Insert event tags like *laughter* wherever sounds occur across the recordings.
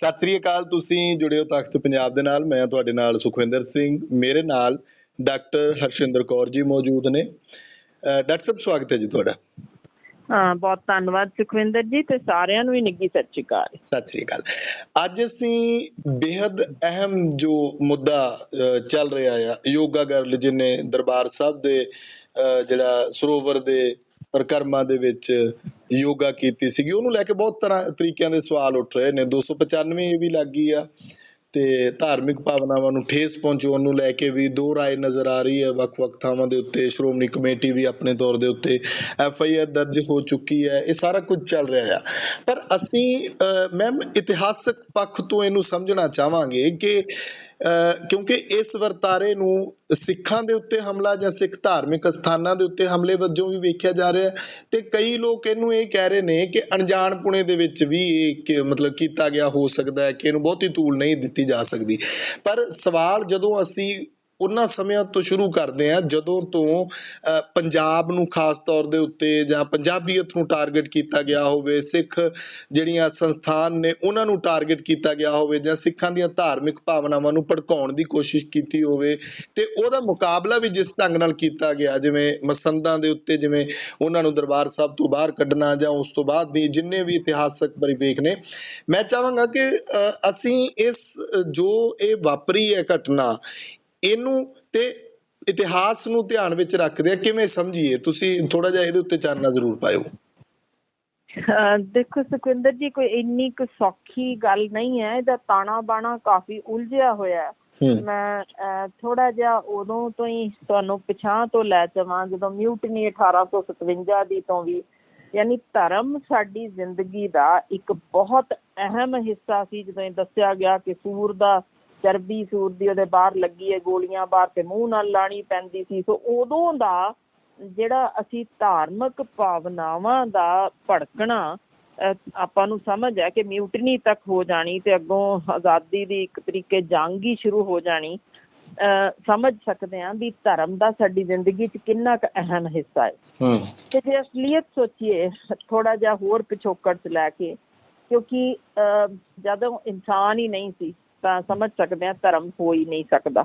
ਸਤਿ ਸ੍ਰੀ ਅਕਾਲ ਤੁਸੀਂ ਜੁੜੇ ਹੋ ਤਖਤ ਪੰਜਾਬ ਦੇ ਨਾਲ। ਮੈਂ ਤੁਹਾਡੇ ਨਾਲ ਸੁਖਵਿੰਦਰ ਸਿੰਘ ਮੇਰੇ ਨਾਲ ਡਾਕਟਰ ਹਰਸ਼ਿੰਦਰ ਕੌਰ ਜੀ ਮੌਜੂਦ ਨੇ। ਡਾਕਟਰ ਸਾਹਿਬ ਸਵਾਗਤ ਹੈ ਜੀ ਤੁਹਾਡਾ। ਹਾਂ ਬਹੁਤ ਧੰਨਵਾਦ ਸੁਖਵਿੰਦਰ ਜੀ ਤੇ ਸਾਰਿਆਂ ਨੂੰ ਹੀ ਨਿੱਗੀ ਸਤਿ ਸ਼੍ਰੀ ਅਕਾਲ। ਸਤਿ ਸ੍ਰੀ ਅਕਾਲ। ਅੱਜ ਅਸੀਂ ਬੇहद ਅਹਿਮ ਜੋ ਮੁੱਦਾ ਚੱਲ ਰਿਹਾ ਆ ਯੋਗਾ ਗਰਲ ਜਿਹਨੇ ਦਰਬਾਰ ਸਾਹਿਬ ਦੇ ਜਿਹੜਾ ਸਰੋਵਰ ਦੇ ਪਰਿਕਰਮਾ ਦੇ ਵਿੱਚ ਯੋਗਾ ਕੀਤੀ ਸੀਗੀ। ਉਹਨੂੰ ਲੈ ਕੇ ਬਹੁਤ ਤਰ੍ਹਾਂ ਤਰੀਕਿਆਂ ਦੇ ਸਵਾਲ ਉੱਠ ਰਹੇ ਨੇ। 295 ਵੀ ਲੱਗੀ ਆ ਤੇ ਧਾਰਮਿਕ ਭਾਵਨਾਵਾਂ ਨੂੰ ਠੇਸ ਪਹੁੰਚਾਉਣ ਨੂੰ ਲੈ ਕੇ ਵੀ ਦੋ ਰਾਏ ਨਜ਼ਰ ਆ ਰਹੀ ਹੈ। ਵੱਖ-ਵੱਖ ਥਾਵਾਂ ਦੇ ਉੱਤੇ ਸ਼੍ਰੋਮਣੀ ਕਮੇਟੀ ਵੀ ਆਪਣੇ ਤੌਰ ਦੇ ਉੱਤੇ ਐਫ ਆਈ ਆਰ ਦਰਜ ਹੋ ਚੁੱਕੀ ਹੈ। ਇਹ ਸਾਰਾ ਕੁਝ ਚੱਲ ਰਿਹਾ ਆ। ਪਰ ਅਸੀਂ ਮੈਮ ਇਤਿਹਾਸਕ ਪੱਖ ਤੋਂ ਇਹਨੂੰ ਸਮਝਣਾ ਚਾਹਾਂਗੇ ਕਿ ਕਿਉਂਕਿ ਇਸ ਵਰਤਾਰੇ ਨੂੰ ਸਿੱਖਾਂ ਦੇ ਉੱਤੇ ਹਮਲਾ ਜਾਂ ਸਿੱਖ ਧਾਰਮਿਕ ਸਥਾਨਾਂ ਦੇ ਉੱਤੇ ਹਮਲੇ ਵਜੋਂ ਵੀ ਵੇਖਿਆ ਜਾ ਰਿਹਾ ਹੈ ਤੇ ਕਈ ਲੋਕ ਇਹਨੂੰ ਇਹ ਕਹਿ ਰਹੇ ਨੇ ਕਿ ਅਣਜਾਣਪੁਣੇ ਦੇ ਵਿੱਚ ਵੀ ਇਹ ਕਿ ਮਤਲਬ ਕੀਤਾ ਗਿਆ, ਹੋ ਸਕਦਾ ਹੈ ਕਿ ਇਹਨੂੰ ਬਹੁਤੀ ਧੂਲ ਨਹੀਂ ਦਿੱਤੀ ਜਾ ਸਕਦੀ। ਪਰ ਸਵਾਲ ਜਦੋਂ ਅਸੀਂ ਉਹਨਾਂ ਸਮਿਆਂ ਤੋਂ ਸ਼ੁਰੂ ਕਰਦੇ ਆ ਜਦੋਂ ਤੋਂ ਪੰਜਾਬ ਨੂੰ ਖਾਸ ਤੌਰ ਦੇ ਉੱਤੇ ਜਾਂ ਪੰਜਾਬੀਅਤ ਨੂੰ ਟਾਰਗੇਟ ਕੀਤਾ ਗਿਆ ਹੋਵੇ, ਸਿੱਖ ਜਿਹੜੀਆਂ ਸੰਸਥਾਨ ਨੇ ਉਹਨਾਂ ਨੂੰ ਟਾਰਗੇਟ ਕੀਤਾ ਗਿਆ ਹੋਵੇ ਜਾਂ ਸਿੱਖਾਂ ਦੀਆਂ ਧਾਰਮਿਕ ਭਾਵਨਾਵਾਂ ਨੂੰ ਭੜਕਾਉਣ ਦੀ ਕੋਸ਼ਿਸ਼ ਕੀਤੀ ਹੋਵੇ, ਤੇ ਉਹਦਾ ਮੁਕਾਬਲਾ ਵੀ ਜਿਸ ਢੰਗ ਨਾਲ ਕੀਤਾ ਗਿਆ, ਜਿਵੇਂ ਮਸੰਦਾਂ ਦੇ ਉੱਤੇ ਜਿਵੇਂ ਉਹਨਾਂ ਨੂੰ ਦਰਬਾਰ ਸਾਹਿਬ ਤੋਂ ਬਾਹਰ ਕੱਢਣਾ ਜਾਂ ਉਸ ਤੋਂ ਬਾਅਦ ਵੀ ਜਿੰਨੇ ਵੀ ਇਤਿਹਾਸਕ ਪਰਿਵੇਖ ਨੇ, ਮੈਂ ਚਾਹਾਂਗਾ ਕਿ ਅਸੀਂ ਇਸ ਜੋ ਇਹ ਵਾਪਰੀ ਹੈ ਘਟਨਾ ਇਹਨੂੰ ਤੇ ਇਤਿਹਾਸ ਨੂੰ ਧਿਆਨ ਵਿੱਚ ਰੱਖਦੇ ਆ ਕਿਵੇਂ ਸਮਝੀਏ? ਤੁਸੀਂ ਥੋੜਾ ਜਿਹਾ ਇਹਦੇ ਉੱਤੇ ਚਾਨਣਾ ਜ਼ਰੂਰ ਪਾਇਓ। ਦੇਖੋ ਸੁਖਵਿੰਦਰ ਜੀ ਕੋਈ ਇੰਨੀ ਕੁ ਸੌਖੀ ਗੱਲ ਨਹੀਂ ਹੈ ਇਹਦਾ ਤਾਣਾ ਬਾਣਾ ਕਾਫੀ ਉਲਝਿਆ ਹੋਇਆ ਹੈ। ਮੈਂ ਥੋੜਾ ਜਿਹਾ ਉਦੋਂ ਤੋਂ ਹੀ ਤੁਹਾਨੂੰ ਪਛਾਣ ਤੋਂ ਲੈ ਜਾਵਾਂ ਜਦੋਂ ਮਿਊਟਨੀ 1857 ਦੀ ਤੋਂ ਵੀ ਯਾਨੀ ਧਰਮ ਸਾਡੀ ਜ਼ਿੰਦਗੀ ਦਾ ਇੱਕ ਬਹੁਤ ਅਹਿਮ ਹਿੱਸਾ ਸੀ ਜਦੋਂ ਇਹ ਦੱਸਿਆ ਗਿਆ ਕਿ ਸੂਰ ਦਾ ਚਰਬੀ ਸੂਰ ਦੀ ਉਹਦੇ ਬਾਹਰ ਲੱਗੀ ਹੈ ਗੋਲੀਆਂ ਬਾਹਰ ਤੇ ਮੂੰਹ ਨਾਲ ਲਾਣੀ ਪੈਂਦੀ ਸੀ। ਸੋ ਉਦੋਂ ਦਾ ਜਿਹੜਾ ਅਸੀਂ ਧਾਰਮਿਕ ਭਾਵਨਾਵਾਂ ਦਾ ਭੜਕਣਾ ਆਪਾਂ ਨੂੰ ਸਮਝ ਹੈ ਕਿ ਮਿਊਟਨੀ ਤੱਕ ਹੋ ਜਾਣੀ ਤੇ ਅੱਗੋਂ ਆਜ਼ਾਦੀ ਦੀ ਇੱਕ ਤਰੀਕੇ ਜੰਗ ਹੀ ਸ਼ੁਰੂ ਹੋ ਜਾਣੀ। ਸਮਝ ਸਕਦੇ ਹਾਂ ਵੀ ਧਰਮ ਦਾ ਸਾਡੀ ਜ਼ਿੰਦਗੀ 'ਚ ਕਿੰਨਾ ਕੁ ਅਹਿਮ ਹਿੱਸਾ ਹੈ। ਹੂੰ। ਤੇ ਜੇ ਅਸਲੀਅਤ ਸੋਚੀਏ ਥੋੜਾ ਜਿਹਾ ਹੋਰ ਪਿਛੋਕੜ 'ਚ ਲੈ ਕੇ ਕਿਉਂਕਿ ਜਦੋਂ ਇਨਸਾਨ ਹੀ ਨਹੀਂ ਸੀ ਤਾਂ ਸਮਝ ਸਕਦੇ ਹਾਂ ਧਰਮ ਹੋ ਹੀ ਨਹੀਂ ਸਕਦਾ।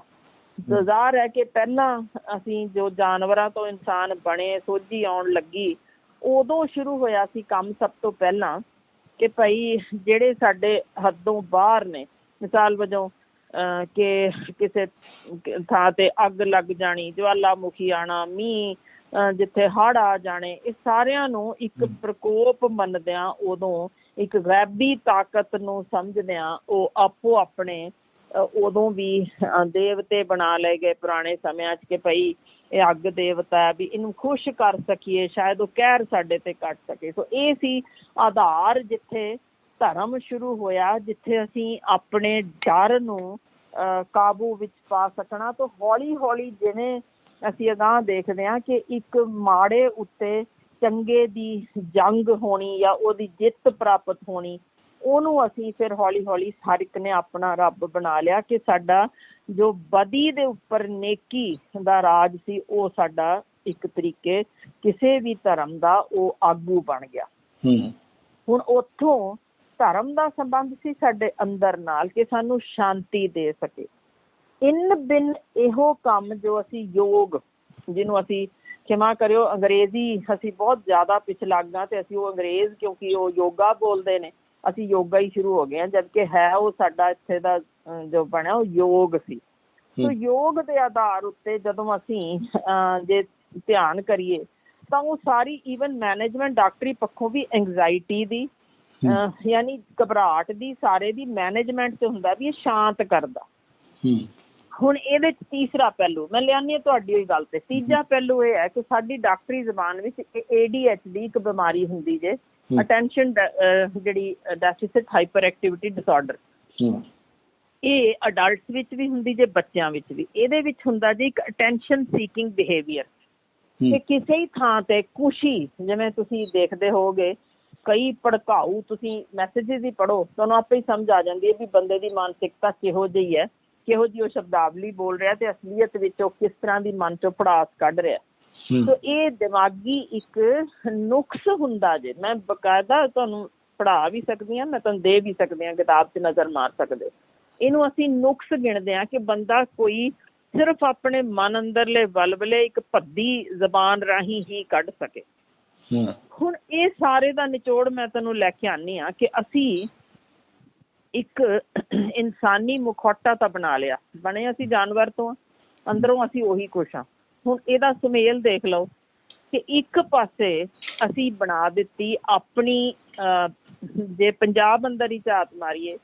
ਜ਼ਾਹਰ ਹੈ ਕਿ ਪਹਿਲਾਂ ਅਸੀਂ ਜੋ ਜਾਨਵਰਾਂ ਤੋਂ ਇਨਸਾਨ ਬਣੇ ਸੋਝੀ ਆਉਣ ਲੱਗੀ ਉਦੋਂ ਸ਼ੁਰੂ ਹੋਇਆ ਸੀ ਕੰਮ ਸਭ ਤੋਂ ਪਹਿਲਾਂ ਕਿ ਭਾਈ ਜਿਹੜੇ ਸਾਡੇ ਹੱਦੋਂ ਬਾਹਰ ਨੇ ਮਿਸਾਲ ਵਜੋਂ ਕਿ ਕਿਸੇ ਥਾਂ ਤੇ ਅੱਗ ਲੱਗ ਜਾਣੀ ਜਵਾਲਾਮੁਖੀ ਆਣਾ ਮੀਂਹ ਜਿੱਥੇ ਹੜ੍ਹ ਆ ਜਾਣੇ ਇਹ ਸਾਰਿਆਂ ਨੂੰ ਇੱਕ ਪ੍ਰਕੋਪ ਮੰਨਦਿਆਂ ਉਦੋਂ ਇੱਕ ਗੈਬੀ ਤਾਕਤ ਨੂੰ ਸਮਝਦਿਆਂ ਉਹ ਆਪੋ ਆਪਣੇ ਉਦੋਂ ਵੀ ਦੇਵਤੇ ਬਣਾ ਲਏ ਗਏ ਪੁਰਾਣੇ ਸਮਿਆਂ 'ਚ ਕਿ ਭਈ ਇਹ ਅੱਗ ਦੇਵਤਾ ਹੈ ਵੀ ਇਹਨੂੰ ਖੁਸ਼ ਕਰ ਸਕੀਏ ਸ਼ਾਇਦ ਉਹ ਕਹਿਰ ਸਾਡੇ ਤੇ ਕੱਟ ਸਕੇ। ਸੋ ਇਹ ਸੀ ਆਧਾਰ ਜਿੱਥੇ ਧਰਮ ਸ਼ੁਰੂ ਹੋਇਆ ਜਿੱਥੇ ਅਸੀਂ ਆਪਣੇ ਡਰ ਨੂੰ ਅਹ, ਕਾਬੂ ਵਿੱਚ ਪਾ ਸਕਣਾ। ਤਾਂ ਹੌਲੀ ਹੌਲੀ ਜਿਵੇਂ ਅਸੀਂ ਅਗਾਂਹ ਦੇਖਦੇ ਹਾਂ ਕਿ ਇੱਕ ਮਾੜੇ ਉੱਤੇ ਚੰਗੇ ਦੀ ਜੰਗ ਹੋਣੀ ਜਾਂ ਉਹਦੀ ਜਿੱਤ ਪ੍ਰਾਪਤ ਹੋਣੀ ਉਹਨੂੰ ਅਸੀਂ ਫਿਰ ਹੌਲੀ ਹੌਲੀ ਹਰ ਇੱਕ ਨੇ ਆਪਣਾ ਰੱਬ ਬਣਾ ਲਿਆ ਕਿ ਸਾਡਾ ਜੋ ਬਦੀ ਦੇ ਉੱਪਰ ਨੇਕੀ ਦਾ ਰਾਜ ਸੀ ਉਹ ਸਾਡਾ ਇੱਕ ਤਰੀਕੇ ਕਿਸੇ ਵੀ ਧਰਮ ਦਾ ਉਹ ਆਗੂ ਬਣ ਗਿਆ। ਹੁਣ ਉੱਥੋਂ ਧਰਮ ਦਾ ਸੰਬੰਧ ਸੀ ਸਾਡੇ ਅੰਦਰ ਨਾਲ ਕਿ ਸਾਨੂੰ ਸ਼ਾਂਤੀ ਦੇ ਸਕੇ। ਇਨ ਬਿਨ ਇਹੋ ਕੰਮ ਜੋ ਅਸੀਂ ਯੋਗ ਜਿਹਨੂੰ ਅਸੀਂ ਖਿਮਾ ਕਰਿਓ ਅੰਗਰੇਜ਼ੀ ਅਸੀਂ ਬਹੁਤ ਜ਼ਿਆਦਾ ਪਿਛਲਾਗਾ ਤੇ ਅਸੀਂ ਉਹ ਅੰਗਰੇਜ਼ ਕਿਉਂਕਿ ਉਹ ਯੋਗਾ ਬੋਲਦੇ ਨੇ ਅਸੀਂ ਯੋਗਾ ਹੀ ਸ਼ੁਰੂ ਹੋ ਗਏ ਹਾਂ ਜਦਕਿ ਹੈ ਉਹ ਸਾਡਾ ਇੱਥੇ ਦਾ ਜੋ ਬਣਿਆ ਉਹ ਯੋਗ ਸੀ। ਸੋ। ਯੋਗ ਦੇ ਆਧਾਰ ਉੱਤੇ ਜਦੋਂ ਅਸੀਂ ਜੇ ਧਿਆਨ ਕਰੀਏ ਤਾਂ ਉਹ ਸਾਰੀ ਈਵਨ ਮੈਨੇਜਮੈਂਟ ਡਾਕਟਰੀ ਪੱਖੋਂ ਵੀ ਐਂਗਜ਼ਾਇਟੀ ਦੀ ਯਾਨੀ ਘਬਰਾਹਟ ਦੀ ਸਾਰੇ ਦੀ ਮੈਨੇਜਮੈਂਟ ਤੇ ਹੁੰਦਾ ਵੀ ਇਹ ਸ਼ਾਂਤ ਕਰਦਾ। ਹੁਣ ਇਹਦੇ ਤੀਸਰਾ ਪਹਿਲੂ ਮੈਂ ਲਿਆਨੀ ਤੁਹਾਡੀ ਹੋਈ ਗੱਲ ਤੇ। ਤੀਜਾ ਪਹਿਲੂ ਇਹ ਹੈ ਕਿ ਸਾਡੀ ਡਾਕਟਰੀ ਜ਼ਬਾਨ ਵਿੱਚ ADHD ਇੱਕ ਬਿਮਾਰੀ ਹੁੰਦੀ ਜੇ। ਹੂੰ। ਅਟੈਂਸ਼ਨ ਜਿਹੜੀ ਡੈਫਿਸਿਟ ਹਾਈਪਰ ਐਕਟੀਵਿਟੀ ਡਿਸਆਰਡਰ ਹੂੰ। ਇਹ ਅਡਲਟਸ ਵਿੱਚ ਵੀ ਹੁੰਦੀ ਜੇ ਬੱਚਿਆਂ ਵਿੱਚ ਵੀ। ਇਹਦੇ ਵਿੱਚ ਹੁੰਦਾ ਜੀ ਇੱਕ ਅਟੈਂਸ਼ਨ ਸੀਕਿੰਗ ਬਿਹੇਵੀਅਰ ਕਿ ਕਿਸੇ ਹੀ ਥਾਂ ਤੇ ਖੁਸ਼ੀ ਜਿਵੇਂ ਤੁਸੀਂ ਦੇਖਦੇ ਹੋਵੋਗੇ ਕਈ ਭੜਕਾਊ ਤੁਸੀਂ ਮੈਸੇजेस ਹੀ ਪੜੋ ਤੁਹਾਨੂੰ ਆਪੇ ਹੀ ਸਮਝ ਆ ਜਾਂਦੀ ਹੈ ਵੀ ਬੰਦੇ ਦੀ ਮਾਨਸਿਕਤਾ ਕਿਹੋ ਜਿਹੀ ਹੈ। ਕਿਹੋ ਜਿਹੀ ਉਹ ਸ਼ਬਦਾਵਲੀ ਬੋਲ ਰਿਹਾ ਤੇ ਅਸਲੀਅਤ ਵਿੱਚ ਉਹ ਕਿਸ ਤਰ੍ਹਾਂ ਦੀ ਮਨ ਚੋਂ ਪੜਾਸ ਕੱਢ ਰਿਹਾ। ਸੋ ਇਹ ਦਿਮਾਗੀ ਇੱਕ ਨੁਕਸ ਹੁੰਦਾ ਜੇ। ਮੈਂ ਬਕਾਇਦਾ ਤੁਹਾਨੂੰ ਪੜ੍ਹਾ ਵੀ ਸਕਦੀ ਹਾਂ ਮੈਂ ਤੁਹਾਨੂੰ ਦੇ ਵੀ ਸਕਦੀ ਹਾਂ ਕਿਤਾਬ 'ਚ ਨਜ਼ਰ ਮਾਰ ਸਕਦੇ। ਇਹਨੂੰ ਅਸੀਂ ਨੁਕਸ ਗਿਣਦੇ ਹਾਂ ਕਿ ਬੰਦਾ ਕੋਈ ਸਿਰਫ ਆਪਣੇ ਮਨ ਅੰਦਰਲੇ ਬਲਬਲੇ ਇੱਕ ਭੱਦੀ ਜ਼ਬਾਨ ਰਾਹੀਂ ਹੀ ਕੱਢ ਸਕੇ। ਹੁਣ ਇਹ ਸਾਰੇ ਦਾ ਨਿਚੋੜ ਮੈਂ ਤੈਨੂੰ ਲੈ ਕੇ ਆਨੀ ਆ ਕਿ ਅਸੀਂ ਇੱਕ ਇਨਸਾਨੀ ਮੁਖੌਟਾ ਤਾਂ ਬਣਾ ਲਿਆ ਬਣੇ ਅਸੀਂ ਜਾਨਵਰ ਤੋਂ ਅੰਦਰੋਂ ਅਸੀਂ ਉਹੀ ਕੁਛ ਆ ਹੁਣ ਇਹਦਾ ਸੁਮੇਲ ਦੇਖ ਲਓ ਕਿ ਇੱਕ ਪਾਸੇ ਅਸੀਂ ਬਣਾ ਦਿੱਤੀ ਆਪਣੀ ਜੇ ਪੰਜਾਬ ਅੰਦਰ ਹੀ ਝਾਤ ਮਾਰੀਏ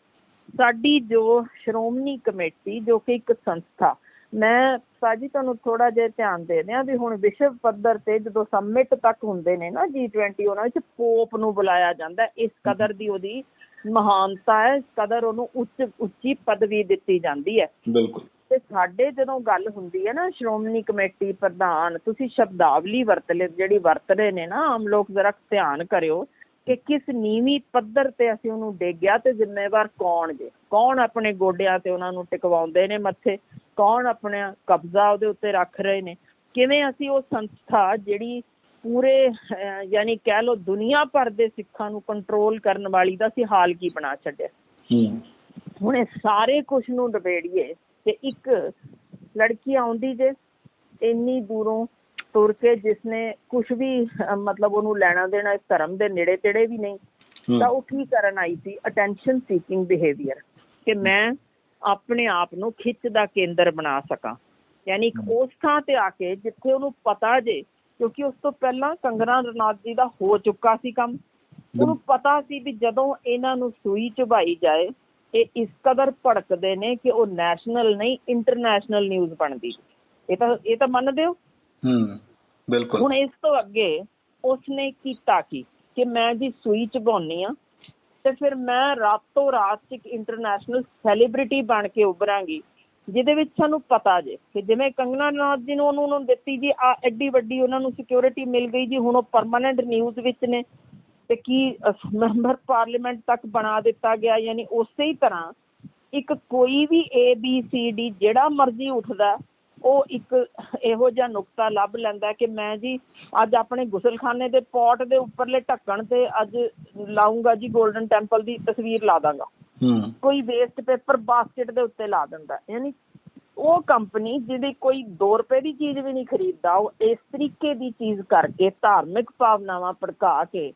ਸਾਡੀ ਜੋ ਸ਼੍ਰੋਮਣੀ ਕਮੇਟੀ ਜੋ ਕਿ ਇੱਕ ਸੰਸਥਾ ਮੈਂ ਸਾਜੀ ਤੁਹਾਨੂੰ ਥੋੜਾ ਜਿਹਾ ਧਿਆਨ ਦੇ ਦਿਆਂ ਵੀ ਹੁਣ ਵਿਸ਼ਵ ਪੱਧਰ ਤੇ ਜਦੋਂ ਸਮਿਟ ਤੱਕ ਹੁੰਦੇ ਨੇ ਨਾ G20 ਉਹਨਾਂ ਵਿੱਚ ਪੋਪ ਨੂੰ ਬੁਲਾਇਆ ਜਾਂਦਾ। ਇਸ ਕਦਰ ਦੀ ਉਹਦੀ ਮਹਾਨਤਾ ਹੈ ਕਦਰ ਉਹਨੂੰ ਉੱਚ ਉੱਚੀ ਪਦਵੀ ਦਿੱਤੀ ਜਾਂਦੀ ਹੈ। ਬਿਲਕੁਲ। ਤੇ ਸਾਡੇ ਜਦੋਂ ਗੱਲ ਹੁੰਦੀ ਹੈ ਨਾ ਸ਼੍ਰੋਮਣੀ ਕਮੇਟੀ ਪ੍ਰਧਾਨ ਤੁਸੀਂ ਸ਼ਬਦਾਵਲੀ ਵਰਤ ਲੈ ਜਿਹੜੀ ਵਰਤ ਰਹੇ ਨੇ ਨਾ ਆਮ ਲੋਕ ਜ਼ਰਾ ਧਿਆਨ ਕਰਿਓ ਕਿ ਕਿਸ ਨੀਵੀਂ ਪੱਧਰ ਤੇ ਅਸੀਂ ਉਹਨੂੰ ਡੇਗਿਆ ਤੇ ਜ਼ਿੰਮੇਵਾਰ ਕੌਣ ਜੇ? ਕੌਣ ਆਪਣੇ ਗੋਡਿਆਂ ਤੇ ਉਹਨਾਂ ਨੂੰ ਟਿਕਵਾਉਂਦੇ ਨੇ ਮੱਥੇ? ਕੌਣ ਆਪਣਾ ਕਬਜ਼ਾ ਉਹਦੇ ਉੱਤੇ ਰੱਖ ਰਹੇ ਨੇ? ਕਿਵੇਂ ਅਸੀਂ ਉਹ ਸੰਸਥਾ ਜਿਹੜੀ ਪੂਰੇ ਯਾਨੀ ਕਹਿ ਲਓ ਦੁਨੀਆ ਭਰ ਦੇ ਸਿੱਖਾਂ ਨੂੰ ਕੰਟਰੋਲ ਕਰਨ ਵਾਲੀ ਦਾ ਅਸੀਂ ਹਾਲ ਕੀ ਬਣਾ ਛੱਡਿਆ। ਹੁਣ ਇਹ ਸਾਰੇ ਕੁਛ ਨੂੰ ਨਿਬੇੜੀਏ ਤੇ ਇੱਕ ਲੜਕੀ ਆਉਂਦੀ ਜੇ ਇੰਨੀ ਦੂਰੋਂ ਤੁਰ ਕੇ ਜਿਸਨੇ ਕੁਛ ਵੀ ਮਤਲਬ ਉਹਨੂੰ ਲੈਣਾ ਦੇਣਾ ਇਸ ਧਰਮ ਦੇ ਨੇੜੇ ਤੇੜੇ ਵੀ ਨਹੀਂ ਤਾਂ ਉਹ ਕੀ ਕਰਨ ਆਈ ਸੀ? ਅਟੈਂਸ਼ਨ ਸੀਕਿੰਗ ਬਿਹੇਵੀਅਰ ਕਿ ਮੈਂ ਆਪਣੇ ਆਪ ਨੂੰ ਖਿੱਚ ਦਾ ਕੇਂਦਰ ਬਣਾ ਸਕਾਂ। ਯਾਨੀ ਇੱਕ ਉਸ ਥਾਂ ਤੇ ਆ ਕੇ ਜਿੱਥੇ ਉਹਨੂੰ ਪਤਾ ਜੇ ਕਿਉਂਕਿ ਉਸ ਤੋਂ ਪਹਿਲਾਂ ਕੰਗਨਾ ਰਣੌਤ ਜੀ ਦਾ ਹੋ ਚੁੱਕਾ ਸੀ ਕੰਮ। ਉਹਨੂੰ ਪਤਾ ਸੀ ਵੀ ਜਦੋਂ ਇਹਨਾਂ ਨੂੰ ਸੂਈ ਚੁਭਾਈ ਜਾਏ ਇਹ ਇਸ ਕਦਰ ਭੜਕਦੇ ਨੇ ਕਿ ਉਹ ਨੈਸ਼ਨਲ ਨਹੀਂ ਇੰਟਰਨੈਸ਼ਨਲ ਨਿਊਜ਼ ਬਣਦੀ। ਇਹ ਤਾਂ ਇਹ ਤਾਂ ਮੰਨਦੇ ਹੋ? ਹੂੰ ਬਿਲਕੁਲ। ਹੁਣ ਇਸ ਤੋਂ ਅੱਗੇ ਉਸਨੇ ਕੀਤਾ ਕੀ? ਕਿ ਮੈਂ ਜੀ ਸੂਈ ਚਬਾਉਣੀ ਆ ਤੇ ਫਿਰ ਮੈਂ ਰਾਤੋਂ ਰਾਤ ਇੱਕ ਇੰਟਰਨੈਸ਼ਨਲ ਸੈਲੀਬ੍ਰਿਟੀ ਬਣ ਕੇ ਉੱਭਰਾਂਗੀ। ਜਿਹਦੇ ਵਿੱਚ ਸਾਨੂੰ ਪਤਾ ਜੇ ਕਿ ਜਿਵੇਂ ਕੰਗਨਾ ਰਣੌਤ ਜੀ ਨੂੰ ਉਹਨੂੰ ਦਿੱਤੀ ਜੀ ਆ ਐਡੀ ਵੱਡੀ ਉਹਨਾਂ ਨੂੰ ਸਿਕਿਉਰਿਟੀ ਮਿਲ ਗਈ ਜੀ, ਹੁਣ ਉਹ ਪਰਮਾਨੈਂਟ ਨਿਊਜ਼ ਵਿੱਚ ਨੇ ਤੇ ਕੀ ਮੈਂਬਰ ਪਾਰਲੀਮੈਂਟ ਤੱਕ ਬਣਾ ਦਿੱਤਾ ਗਿਆ, ਯਾਨੀ ਉਸੇ ਹੀ ਤਰ੍ਹਾਂ ਇੱਕ ਕੋਈ ਵੀ ਏ ਬੀ ਸੀ ਡੀ ਜਿਹੜਾ ਮਰਜ਼ੀ ਉੱਠਦਾ, ਉਹ ਇੱਕ ਇਹੋ ਜਿਹਾ ਨੁਕਤਾ ਲੱਭ ਲੈਂਦਾ ਕਿ ਮੈਂ ਜੀ ਅੱਜ ਆਪਣੇ ਗੁਸਲਖਾਨੇ ਦੇ ਪੋਟ ਦੇ ਉੱਪਰਲੇ ਢੱਕਣ ਤੇ ਅੱਜ ਲਾਉਂਗਾ ਜੀ 골ਡਨ ਟੈਂਪਲ ਦੀ ਤਸਵੀਰ ਲਾ ਦਾਂਗਾ। ਕੋਈ ਵੇਸਟ ਪੇਪਰ ਬਾਸਕਟ ਦੇ ਉੱਤੇ ਲਾ ਦਿੰਦਾ। ਯਾਨੀ ਉਹ ਕੰਪਨੀ ਜਿਹਦੀ ਕੋਈ 2 ਰੁਪਏ ਦੀ ਚੀਜ਼ ਵੀ ਨਹੀਂ ਖਰੀਦਦਾ ਉਹ ਇਸ ਤਰੀਕੇ ਦੀ ਚੀਜ਼ ਕਰਕੇ ਧਾਰਮਿਕ ਭਾਵਨਾਵਾਂ ਭੜਕਾ ਕੇ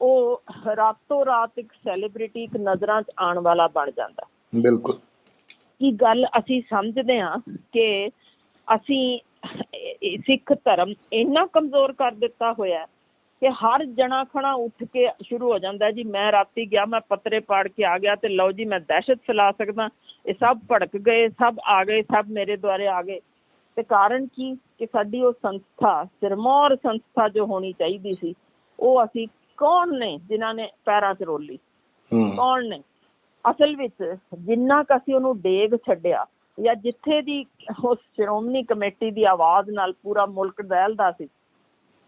ਉਹ ਰਾਤੋਂ ਰਾਤ ਇੱਕ ਸੈਲੀਬ੍ਰਿਟੀ ਇੱਕ ਨਜ਼ਰਾਂ 'ਚ ਆਉਣ ਵਾਲਾ ਬਣ ਜਾਂਦਾ। ਬਿਲਕੁਲ। ਕੀ ਗੱਲ ਅਸੀਂ ਸਮਝਦੇ ਹਾਂ ਕਿ ਅਸੀਂ ਸਿੱਖ ਧਰਮ ਇੰਨਾ ਕਮਜ਼ੋਰ ਕਰ ਦਿੱਤਾ ਹੋਇਆ ਹੈ ਕਿ ਹਰ ਜਣਾ ਖਣਾ ਉੱਠ ਕੇ ਸ਼ੁਰੂ ਹੋ ਜਾਂਦਾ ਜੀ ਮੈਂ ਰਾਤੀ ਗਿਆ ਮੈਂ ਪੱਤਰੇ ਪਾੜ ਕੇ ਆ ਗਿਆ ਤੇ ਲਓ ਜੀ ਮੈਂ ਦਹਿਸ਼ਤ ਫੈਲਾ ਸਕਦਾ ਇਹ ਸਭ ਭੜਕ ਗਏ ਸਭ ਆ ਗਏ ਸਭ ਮੇਰੇ ਦੁਆਰੇ ਆ ਗਏ। ਤੇ ਕਾਰਨ ਕੀ? ਕਿ ਸਾਡੀ ਉਹ ਸੰਸਥਾ ਸਿਰਮੌਰ ਸੰਸਥਾ ਜੋ ਹੋਣੀ ਚਾਹੀਦੀ ਸੀ ਉਹ ਅਸੀਂ ਕੌਣ ਨੇ ਜਿਨ੍ਹਾਂ ਨੇ ਪੈਰਾਂ 'ਚ ਰੋਲੀ? ਹੂੰ। ਕੌਣ ਨੇ? ਅਸਲ ਵਿੱਚ ਜਿੰਨਾ ਕੁ ਅਸੀਂ ਉਹਨੂੰ ਡੇਗ ਛੱਡਿਆ ਜਾਂ ਜਿੱਥੇ ਦੀ ਉਸ ਸ਼੍ਰੋਮਣੀ ਕਮੇਟੀ ਦੀ ਆਵਾਜ਼ ਨਾਲ ਪੂਰਾ ਮੁਲਕ ਦਹਿਲਦਾ ਸੀ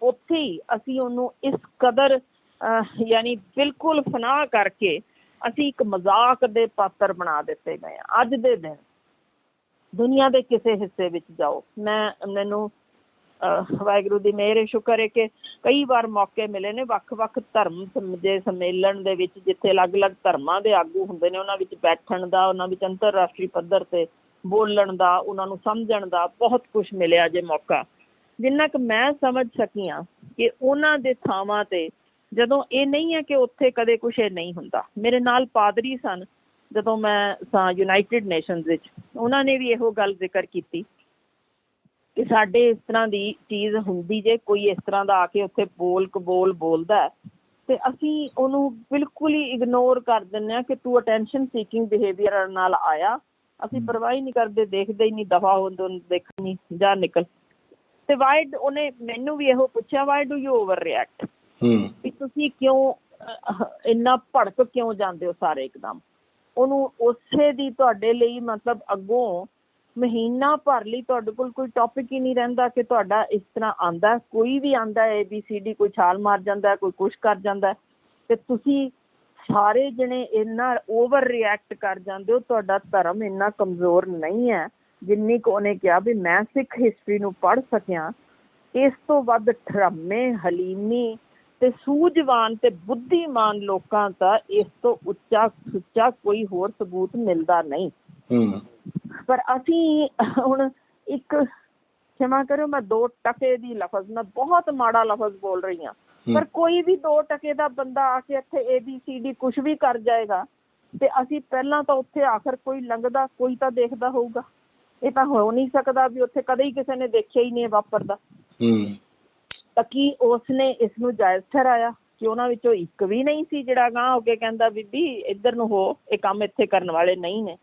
ਉੱਥੇ ਹੀ ਅਸੀਂ ਉਹਨੂੰ ਇਸ ਕਦਰ ਅਹ, ਯਾਨੀ ਬਿਲਕੁਲ ਫਨਾਹ ਕਰਕੇ ਅਸੀਂ ਇੱਕ ਮਜ਼ਾਕ ਦੇ ਪਾਤਰ ਬਣਾ ਦਿੱਤੇ ਗਏ ਅੱਜ ਦੇ ਦਿਨ ਦੁਨੀਆ ਦੇ ਕਿਸੇ ਹਿੱਸੇ ਵਿੱਚ ਜਾਓ। ਮੈਂ ਮੈਨੂੰ ਵਾਹਿਗੁਰੂ ਦੀ ਮਿਹਰ ਸ਼ੁਕਰ ਹੈ ਕਿ ਕਈ ਵਾਰ ਮੌਕੇ ਮਿਲੇ ਨੇ ਵੱਖ-ਵੱਖ ਧਰਮ ਦੇ ਸੰਮੇਲਨ ਦੇ ਵਿੱਚ ਜਿੱਥੇ ਅਲੱਗ-ਅਲੱਗ ਧਰਮਾਂ ਦੇ ਆਗੂ ਹੁੰਦੇ ਨੇ ਉਹਨਾਂ ਵਿੱਚ ਬੈਠਣ ਦਾ ਉਹਨਾਂ ਵਿੱਚ ਅੰਤਰਰਾਸ਼ਟਰੀ ਪੱਧਰ ਤੇ ਬੋਲਣ ਦਾ ਉਹਨਾਂ ਨੂੰ ਸਮਝਣ ਦਾ ਬਹੁਤ ਕੁਝ ਮਿਲਿਆ ਜੇ ਮੌਕਾ। ਜਿੰਨਾ ਕਿ ਮੈਂ ਸਮਝ ਸਕੀ ਹਾਂ ਕਿ ਉਹਨਾਂ ਦੇ ਥਾਵਾਂ ਤੇ ਜਦੋਂ ਇਹ ਨਹੀਂ ਹੈ ਕਿ ਉੱਥੇ ਕਦੇ ਕੁਝ ਇਹ ਨਹੀਂ ਹੁੰਦਾ। ਮੇਰੇ ਨਾਲ ਪਾਦਰੀ ਸਨ ਜਦੋਂ ਮੈਂ ਸਾਂ ਯੂਨਾਈਟਿਡ ਨੇਸ਼ਨਸ ਵਿੱਚ। ਉਹਨਾਂ ਨੇ ਵੀ ਇਹੋ ਗੱਲ ਜ਼ਿਕਰ ਕੀਤੀ ਕਿ ਸਾਡੇ ਇਸ ਤਰ੍ਹਾਂ ਦੀ ਚੀਜ਼ ਹੁੰਦੀ ਜੇ ਕੋਈ ਇਸ ਤਰ੍ਹਾਂ ਦਾ ਆ ਕੇ ਉੱਥੇ ਬੋਲ ਕਬੋਲ ਬੋਲਦਾ ਤੇ ਅਸੀਂ ਉਹਨੂੰ ਬਿਲਕੁਲ ਹੀ ਇਗਨੋਰ ਕਰ ਦਿੰਦੇ ਆ ਕਿ ਤੂੰ ਅਟੈਂਸ਼ਨ ਸੀਕਿੰਗ ਬਿਹੇਵੀਅਰ ਨਾਲ ਆਇਆ। ਅਸੀਂ ਪਰਵਾਹ ਹੀ ਨਹੀਂ ਕਰਦੇ ਦੇਖਦੇ ਹੀ ਨਹੀਂ ਦਫਾ ਹੁੰਦੇ ਦੇਖਣੀ ਜਾ ਨਿਕਲ। ਤੇ ਵਾਈ ਉਹਨੇ ਮੈਨੂੰ ਵੀ ਇਹੋ ਪੁੱਛਿਆ why do you overreact ਹੂੰ। ਵੀ ਤੁਸੀਂ ਕਿਉਂ ਇੰਨਾ ਭੜਕ ਕਿਉਂ ਜਾਂਦੇ ਹੋ ਸਾਰੇ ਇੱਕਦਮ? ਉਹਨੂੰ ਉਸੇ ਦੀ ਤੁਹਾਡੇ ਲਈ ਮਤਲਬ ਅੱਗੋਂ ਮਹੀਨਾ ਭਰ ਲਈ ਤੁਹਾਡੇ ਕੋਲ ਕੋਈ ਟੌਪਿਕ ਹੀ ਨਹੀਂ ਰਹਿੰਦਾ ਕਿ ਤੁਹਾਡਾ ਇਸ ਤਰ੍ਹਾਂ ਆਂਦਾ ਕੋਈ ਵੀ ਆਂਦਾ ਏ ਬੀ ਸੀ ਡੀ ਕੋਈ ਛਾਲ ਮਾਰ ਜਾਂਦਾ ਕੋਈ ਕੁਛ ਕਰ ਜਾਂਦਾ ਤੇ ਤੁਸੀਂ ਸਾਰੇ ਜਣੇ ਇੰਨਾ ਓਵਰ ਰਿਐਕਟ ਕਰ ਜਾਂਦੇ ਹੋ ਤੁਹਾਡਾ ਧਰਮ ਇੰਨਾ ਕਮਜ਼ੋਰ ਨਹੀਂ ਹੈ। ਜਿੰਨੀ ਕੁ ਉਹਨੇ ਕਿਹਾ ਵੀ ਮੈਂ ਸਿੱਖ ਹਿਸਟਰੀ ਨੂੰ ਪੜ੍ਹ ਸਕਿਆ ਇਸ ਤੋਂ ਵੱਧ ਠਰਮੇ ਹਲੀਮੀ ਤੇ ਸੂਝਵਾਨ ਤੇ ਬੁੱਧੀਮਾਨ ਲੋਕਾਂ ਦਾ ਇਸ ਤੋਂ ਉੱਚਾ ਸੁੱਚਾ ਕੋਈ ਹੋਰ ਸਬੂਤ ਮਿਲਦਾ ਨਹੀਂ। ਪਰ ਅਸੀਂ ਹੁਣ ਇੱਕ ਖਿਮਾ ਕਰੋ ਮੈਂ ਦੋ ਟਕੇ ਦੀ ਲਫ਼ਜ਼ ਮੈਂ ਬਹੁਤ ਮਾੜਾ ਲਫ਼ਜ਼ ਬੋਲ ਰਹੀ ਹਾਂ। ਪਰ ਕੋਈ ਵੀ ਦੋ ਟਕੇ ਦਾ ਬੰਦਾ ਆ ਕੇ ਇੱਥੇ ਏ ਬੀ ਸੀ ਡੀ ਕੁਝ ਵੀ ਕਰ ਜਾਏਗਾ ਤੇ ਅਸੀਂ ਪਹਿਲਾਂ ਤਾਂ ਉੱਥੇ ਆਖਰ ਕੋਈ ਲੰਘਦਾ ਕੋਈ ਤਾਂ ਦੇਖਦਾ ਹੋਊਗਾ। ਇਹ ਤਾਂ ਹੋ ਨਹੀਂ ਸਕਦਾ ਵੀ ਉੱਥੇ ਕਦੇ ਹੀ ਕਿਸੇ ਨੇ ਦੇਖਿਆ ਹੀ ਨਹੀਂ ਵਾਪਰਦਾ। ਹੂੰ। ਤਾਂ ਕੀ ਉਸਨੇ ਇਸ ਨੂੰ ਜਾਇਜ਼ ਠਹਿਰਾਇਆ? ਕਿ ਉਹਨਾਂ ਵਿੱਚੋਂ ਇੱਕ ਵੀ ਨਹੀਂ ਸੀ ਜਿਹੜਾ ਗਾਂ ਹੋ ਕੇ ਕਹਿੰਦਾ ਬੀਬੀ ਇੱਧਰ ਨੂੰ ਹੋ ਇਹ ਕੰਮ ਇੱਥੇ ਕਰਨ ਵਾਲੇ ਨਹੀਂ ਨੇ।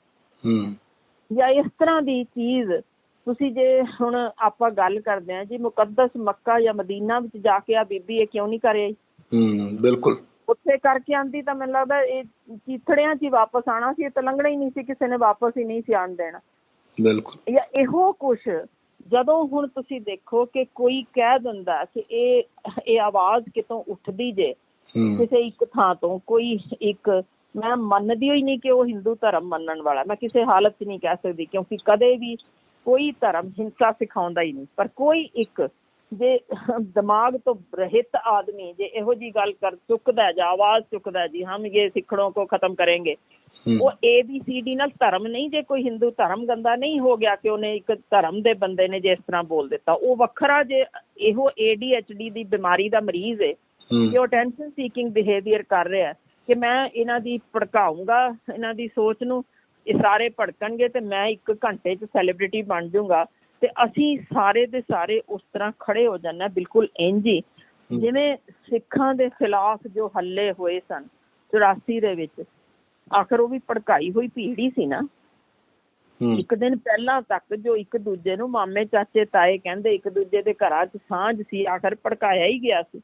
ਹੂੰ। ਜਾਂ ਇਸ ਤਰ੍ਹਾਂ ਦੀ ਚੀਜ਼ ਤੁਸੀਂ ਜੇ ਹੁਣ ਆਪਾਂ ਗੱਲ ਕਰਦੇ ਹਾਂ ਜੀ ਮੁਕੱਦਸ ਮੱਕਾ ਜਾਂ ਮਦੀਨਾ ਵਿੱਚ ਜਾ ਕੇ ਆ ਬੀਬੀ ਇਹ ਕਿਉਂ ਨਹੀਂ ਕਰਿਆ ਹੂੰ ਬਿਲਕੁਲ। ਉੱਥੇ ਕਰਕੇ ਆਂਦੀ ਤਾਂ ਮੈਨੂੰ ਲੱਗਦਾ ਇਹ ਚੀਥੜਿਆਂ 'ਚ ਹੀ ਵਾਪਸ ਆਣਾ ਸੀ ਇਹ ਤਾਂ ਲੰਘਣਾ ਹੀ ਨਹੀਂ ਸੀ ਕਿਸੇ ਨੇ ਵਾਪਸ ਹੀ ਨਹੀਂ ਸੀ ਆਣ ਦੇਣਾ। ਬਿਲਕੁਲ। ਜਾਂ ਇਹੋ ਕੁਛ ਜਦੋਂ ਹੁਣ ਤੁਸੀਂ ਦੇਖੋ ਕਿ ਕੋਈ ਕਹਿ ਦਿੰਦਾ ਕਿ ਇਹ ਇਹ ਆਵਾਜ਼ ਕਿਤੋਂ ਉੱਠਦੀ ਜੇ ਕਿਸੇ ਇੱਕ ਥਾਂ ਤੋਂ ਕੋਈ ਇੱਕ ਮੈਂ ਮੰਨਦੀ ਹੋਈ ਨਹੀਂ ਕਿ ਉਹ ਹਿੰਦੂ ਧਰਮ ਮੰਨਣ ਵਾਲਾ ਮੈਂ ਕਿਸੇ ਹਾਲਤ 'ਚ ਨਹੀਂ ਕਹਿ ਸਕਦੀ ਕਿਉਂਕਿ ਕਦੇ ਵੀ ਕੋਈ ਧਰਮ ਹਿੰਸਾ ਸਿਖਾਉਂਦਾ ਹੀ ਨਹੀਂ। ਪਰ ਕੋਈ ਇੱਕ ਜੇ ਦਿਮਾਗ ਤੋਂ ਰਹਿਤ ਆਦਮੀ ਜੇ ਇਹੋ ਜੀ ਗੱਲ ਕਰ ਚੁੱਕਦਾ ਜਾਂ ਆਵਾਜ਼ ਚੁੱਕਦਾ ਜੀ ਹਮ ਇਹ ਸਿੱਖੜੋਂ ਕੋ ਖਤਮ ਹੂੰ ਉਹ ਏ ਬੀ ਸੀ ਡੀ ਨਾਲ ਧਰਮ ਨਹੀਂ ਜੇ ਕੋਈ ਹਿੰਦੂ ਧਰਮ ਗੰਦਾ ਨਹੀਂ ਹੋ ਗਿਆ ਕਿ ਉਹਨੇ ਇੱਕ ਧਰਮ ਦੇ ਬੰਦੇ ਨੇ ਜੇ ਇਸ ਤਰ੍ਹਾਂ ਬੋਲ ਦਿੱਤਾ ਉਹ ਵੱਖਰਾ ਜੇ ਇਹੋ ਡੀ ਦੀ ਬਿਮਾਰੀ ਦਾ ਮਰੀਜ਼ ਹੈ। ਕਿ ਉਹ ਟੈਂਸ਼ਨ ਸੀਕਿੰਗ ਬਿਹੇਵੀਅਰ ਕਰ ਰਿਹਾ ਹੈ ਕਿ ਮੈਂ ਇਹਨਾਂ ਦੀ ਭੜਕਾਊਂਗਾ ਇਹਨਾਂ ਦੀ ਸੋਚ ਨੂੰ ਇਹ ਸਾਰੇ ਭੜਕਣਗੇ ਤੇ ਮੈਂ ਇੱਕ ਘੰਟੇ 'ਚ ਸੈਲੀਬ੍ਰਿਟੀ ਬਣ ਜਾਊਂਗਾ ਤੇ ਅਸੀਂ ਸਾਰੇ ਦੇ ਸਾਰੇ ਉਸ ਤਰ੍ਹਾਂ ਖੜੇ ਹੋ ਜਾਂਦੇ ਹਾਂ ਬਿਲਕੁਲ ਹੂੰ। ਜਿਵੇਂ ਸਿੱਖਾਂ ਦੇ ਖਿਲਾਫ ਜੋ ਹੱਲੇ ਹੋਏ ਸਨ 84 ਦੇ ਵਿੱਚ ਆਖਰ ਉਹ ਵੀ ਭੜਕਾਈ ਹੋਈ ਭੀੜ ਹੀ ਸੀ ਨਾ। ਇੱਕ ਦਿਨ ਪਹਿਲਾਂ ਤੱਕ ਜੋ ਇੱਕ ਦੂਜੇ ਨੂੰ ਮਾਮੇ ਚਾਚੇ ਤਾਏ ਕਹਿੰਦੇ ਇੱਕ ਦੂਜੇ ਦੇ ਘਰਾਂ 'ਚ ਸਾਂਝ ਸੀ ਆਖਰ ਭੜਕਾਇਆ ਹੀ ਗਿਆ ਸੀ।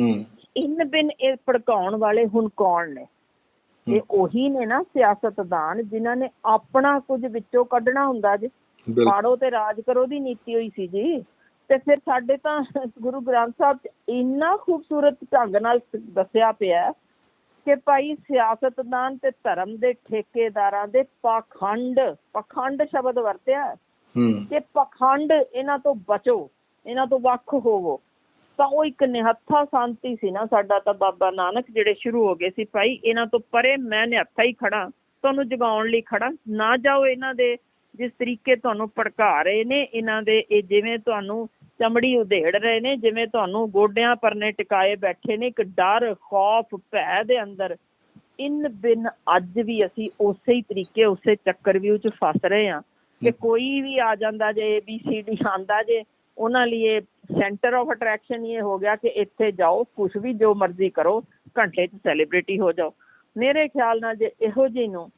ਹੂੰ। ਇਨ ਬਿਨ ਇਹ ਭੜਕਾਉਣ ਵਾਲੇ ਹੁਣ ਕੌਣ ਨੇ? ਇਹ ਉਹੀ ਨੇ ਨਾ ਸਿਆਸਤਦਾਨ ਜਿਨ੍ਹਾਂ ਨੇ ਆਪਣਾ ਕੁਝ ਵਿੱਚੋਂ ਕੱਢਣਾ ਹੁੰਦਾ ਜੀ। ਪਾੜੋ ਤੇ ਰਾਜ ਕਰੋ ਦੀ ਨੀਤੀ ਹੋਈ ਸੀ ਜੀ। ਤੇ ਫਿਰ ਸਾਡੇ ਤਾਂ ਗੁਰੂ ਗ੍ਰੰਥ ਸਾਹਿਬ 'ਚ ਇੰਨਾ ਖੂਬਸੂਰਤ ਢੰਗ ਨਾਲ ਦੱਸਿਆ ਪਿਆ ਹੈ ਕਿ ਭਾਈ ਸਿਆਸਤਦਾਨ ਤੇ ਧਰਮ ਦੇ ਠੇਕੇਦਾਰਾਂ ਦੇ ਪਾਖੰਡ ਪਖੰਡ ਸ਼ਬਦ ਵਰਤਿਆ ਕਿ ਪਖੰਡ ਇਹਨਾਂ ਤੋਂ ਬਚੋ ਇਹਨਾਂ ਤੋਂ ਵੱਖ ਹੋਵੋ। ਤਾਂ ਉਹ ਇੱਕ ਨਿਹੱਥਾ ਸ਼ਾਂਤੀ ਸੀ ਨਾ ਸਾਡਾ ਤਾਂ ਬਾਬਾ ਨਾਨਕ ਜਿਹੜੇ ਸ਼ੁਰੂ ਹੋ ਗਏ ਸੀ। ਭਾਈ ਇਹਨਾਂ ਤੋਂ ਪਰੇ ਮੈਂ ਨਿਹੱਥਾ ਹੀ ਖੜਾ ਤੁਹਾਨੂੰ ਜਗਾਉਣ ਲਈ ਖੜਾ ਨਾ ਜਾਓ ਇਹਨਾਂ ਦੇ ਜਿਸ ਤਰੀਕੇ ਤੁਹਾਨੂੰ ਭੜਕਾ ਰਹੇ ਨੇ ਇਹਨਾਂ ਦੇ ਇਹ ਜਿਵੇਂ ਤੁਹਾਨੂੰ ਚਮੜੀ ਉਧੇੜ ਰਹੇ ਨੇ ਜਿਵੇਂ ਤੁਹਾਨੂੰ ਗੋਡਿਆਂ ਪਰਨੇ ਟਿਕਾਏ ਬੈਠੇ ਨੇ ਇੱਕ ਡਰ ਖੌਫ ਭੈ ਦੇ ਅੰਦਰ। ਇਨ ਬਿਨ ਅੱਜ ਵੀ ਅਸੀਂ ਉਸੇ ਹੀ ਤਰੀਕੇ ਉਸੇ ਚੱਕਰ ਵੀ ਚ ਫਸ ਰਹੇ ਹਾਂ ਕਿ ਕੋਈ ਵੀ ਆ ਜਾਂਦਾ ਜੇ ਏ ਬੀ ਸੀ ਡੀ ਆਂਦਾ ਜੇ ਉਹਨਾਂ ਲਈ ਸੈਂਟਰ ਆਫ ਅਟਰੈਕਸ਼ਨ ਇਹ ਹੋ ਗਿਆ ਕਿ ਇੱਥੇ ਜਾਓ ਕੁਝ ਵੀ ਜੋ ਮਰਜ਼ੀ ਕਰੋ ਘੰਟੇ 'ਚ ਸੈਲੀਬ੍ਰਿਟੀ ਹੋ ਜਾਓ। ਮੇਰੇ ਖਿਆਲ ਨਾਲ ਜੇ ਇਹੋ ਜਿਹੀ ਨੂੰ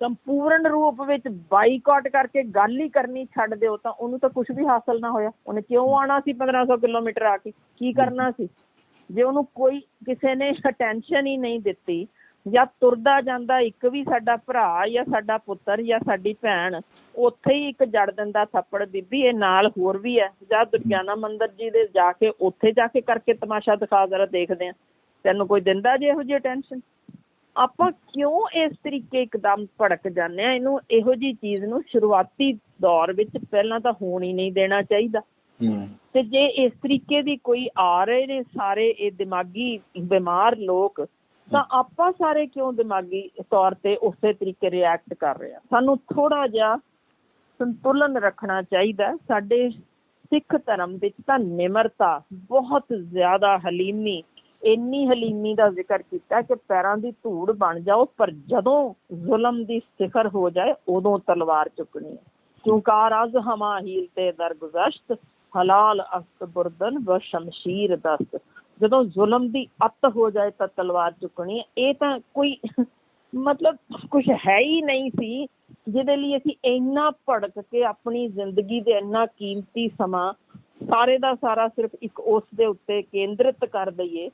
ਸੰਪੂਰਨ ਰੂਪ ਵਿੱਚ ਬਾਈਕਾਟ ਕਰਕੇ ਗੱਲ ਹੀ ਕਰਨੀ ਛੱਡ ਦਿਓ ਤਾਂ ਉਹਨੂੰ ਤਾਂ ਕੁਝ ਵੀ ਹਾਸਲ ਨਾ ਹੋਇਆ। ਉਹਨੇ ਕਿਉਂ ਆਣਾ ਸੀ 1500 ਕਿਲੋਮੀਟਰ ਆ ਕੇ? ਕੀ ਕਰਨਾ ਸੀ? ਜੇ ਉਹਨੂੰ ਕੋਈ ਕਿਸੇ ਨੇ ਅਟੈਂਸ਼ਨ ਹੀ ਨਹੀਂ ਦਿੱਤੀ ਜਾਂ ਤੁਰਦਾ ਜਾਂਦਾ ਇੱਕ ਵੀ ਸਾਡਾ ਭਰਾ ਜਾਂ ਸਾਡਾ ਪੁੱਤਰ ਜਾਂ ਸਾਡੀ ਭੈਣ ਉੱਥੇ ਹੀ ਇੱਕ ਜੜ ਦਿੰਦਾ ਥੱਪੜ ਬੀਬੀ ਇਹ ਨਾਲ ਹੋਰ ਵੀ ਹੈ। ਜਾਂ ਦੁਰਗਿਆਨਾ ਮੰਦਿਰ ਜੀ ਦੇ ਜਾ ਕੇ ਉੱਥੇ ਜਾ ਕੇ ਕਰਕੇ ਤਮਾਸ਼ਾ ਦਿਖਾ ਜ਼ਰਾ ਦੇਖਦੇ ਆ ਤੈਨੂੰ ਕੋਈ ਦਿੰਦਾ ਜੇ ਇਹੋ ਜਿਹੀ ਅਟੈਂਸ਼ਨ ਆਪਾਂ ਕਿਉਂ ਇਸ ਤਰੀਕੇ ਇੱਕਦਮ ਭੜਕ ਜਾਂਦੇ ਆ ਇਹਨੂੰ ਇਹੋ ਜੀ ਚੀਜ਼ ਨੂੰ ਸ਼ੁਰੂਆਤੀ ਦੌਰ ਵਿੱਚ ਪਹਿਲਾਂ ਤਾਂ ਹੋਣ ਹੀ ਨਹੀਂ ਦੇਣਾ ਚਾਹੀਦਾ। ਤੇ ਜੇ ਇਸ ਤਰੀਕੇ ਦੀ ਕੋਈ ਆ ਰਹੇ ਨੇ ਸਾਰੇ ਇਹ ਦਿਮਾਗੀ ਬਿਮਾਰ ਲੋਕ ਤਾਂ ਆਪਾਂ ਸਾਰੇ ਕਿਉਂ ਦਿਮਾਗੀ ਤੌਰ ਤੇ ਉਸੇ ਤਰੀਕੇ ਰਿਐਕਟ ਕਰ ਰਹੇ ਆ ਸਾਨੂੰ ਥੋੜਾ ਜਿਹਾ ਸੰਤੁਲਨ ਰੱਖਣਾ ਚਾਹੀਦਾ। ਸਾਡੇ ਸਿੱਖ ਧਰਮ ਵਿੱਚ ਤਾਂ ਨਿਮਰਤਾ ਬਹੁਤ ਜ਼ਿਆਦਾ ਹਲੀਮੀ ਇੰਨੀ ਹਲੀਮੀ ਦਾ ਜ਼ਿਕਰ ਕੀਤਾ ਕਿ ਪੈਰਾਂ ਦੀ ਧੂੜ ਬਣ ਜਾਓ, ਪਰ ਜਦੋਂ ਜ਼ੁਲਮ ਦੀ ਸਿਖਰ ਹੋ ਜਾਏ, ਉਦੋਂ ਤਲਵਾਰ ਚੁੱਕਣੀ ਹੈ। ਕਿਉਂਕਾਰ ਅਜ਼ ਹਮਾ ਹੀਲ ਤੇ ਦਰਗੁਜ਼ਸ਼ਤ, ਹਲਾਲ ਅਸਤ ਬੁਰਦਨ ਵ ਸ਼ਮਸ਼ੀਰ ਦਸਤ। ਜਦੋਂ ਜ਼ੁਲਮ ਦੀ ਅੱਤ ਹੋ ਜਾਏ ਤਾਂ ਤਲਵਾਰ ਚੁੱਕਣੀ ਹੈ। ਇਹ ਤਾਂ ਕੋਈ *laughs* ਮਤਲਬ ਕੁਝ ਹੈ ਹੀ ਨਹੀਂ ਸੀ, ਜਿਹਦੇ ਲਈ ਅਸੀਂ ਇੰਨਾ ਭੜਕ ਕੇ ਆਪਣੀ ਜ਼ਿੰਦਗੀ ਦੇ ਇੰਨਾ ਕੀਮਤੀ ਸਮਾਂ ਸਾਰੇ ਦਾ ਸਾਰਾ ਸਿਰਫ ਇੱਕ ਉਸ ਦੇ ਉੱਤੇ ਕੇਂਦਰਿਤ ਕਰ ਦਈਏ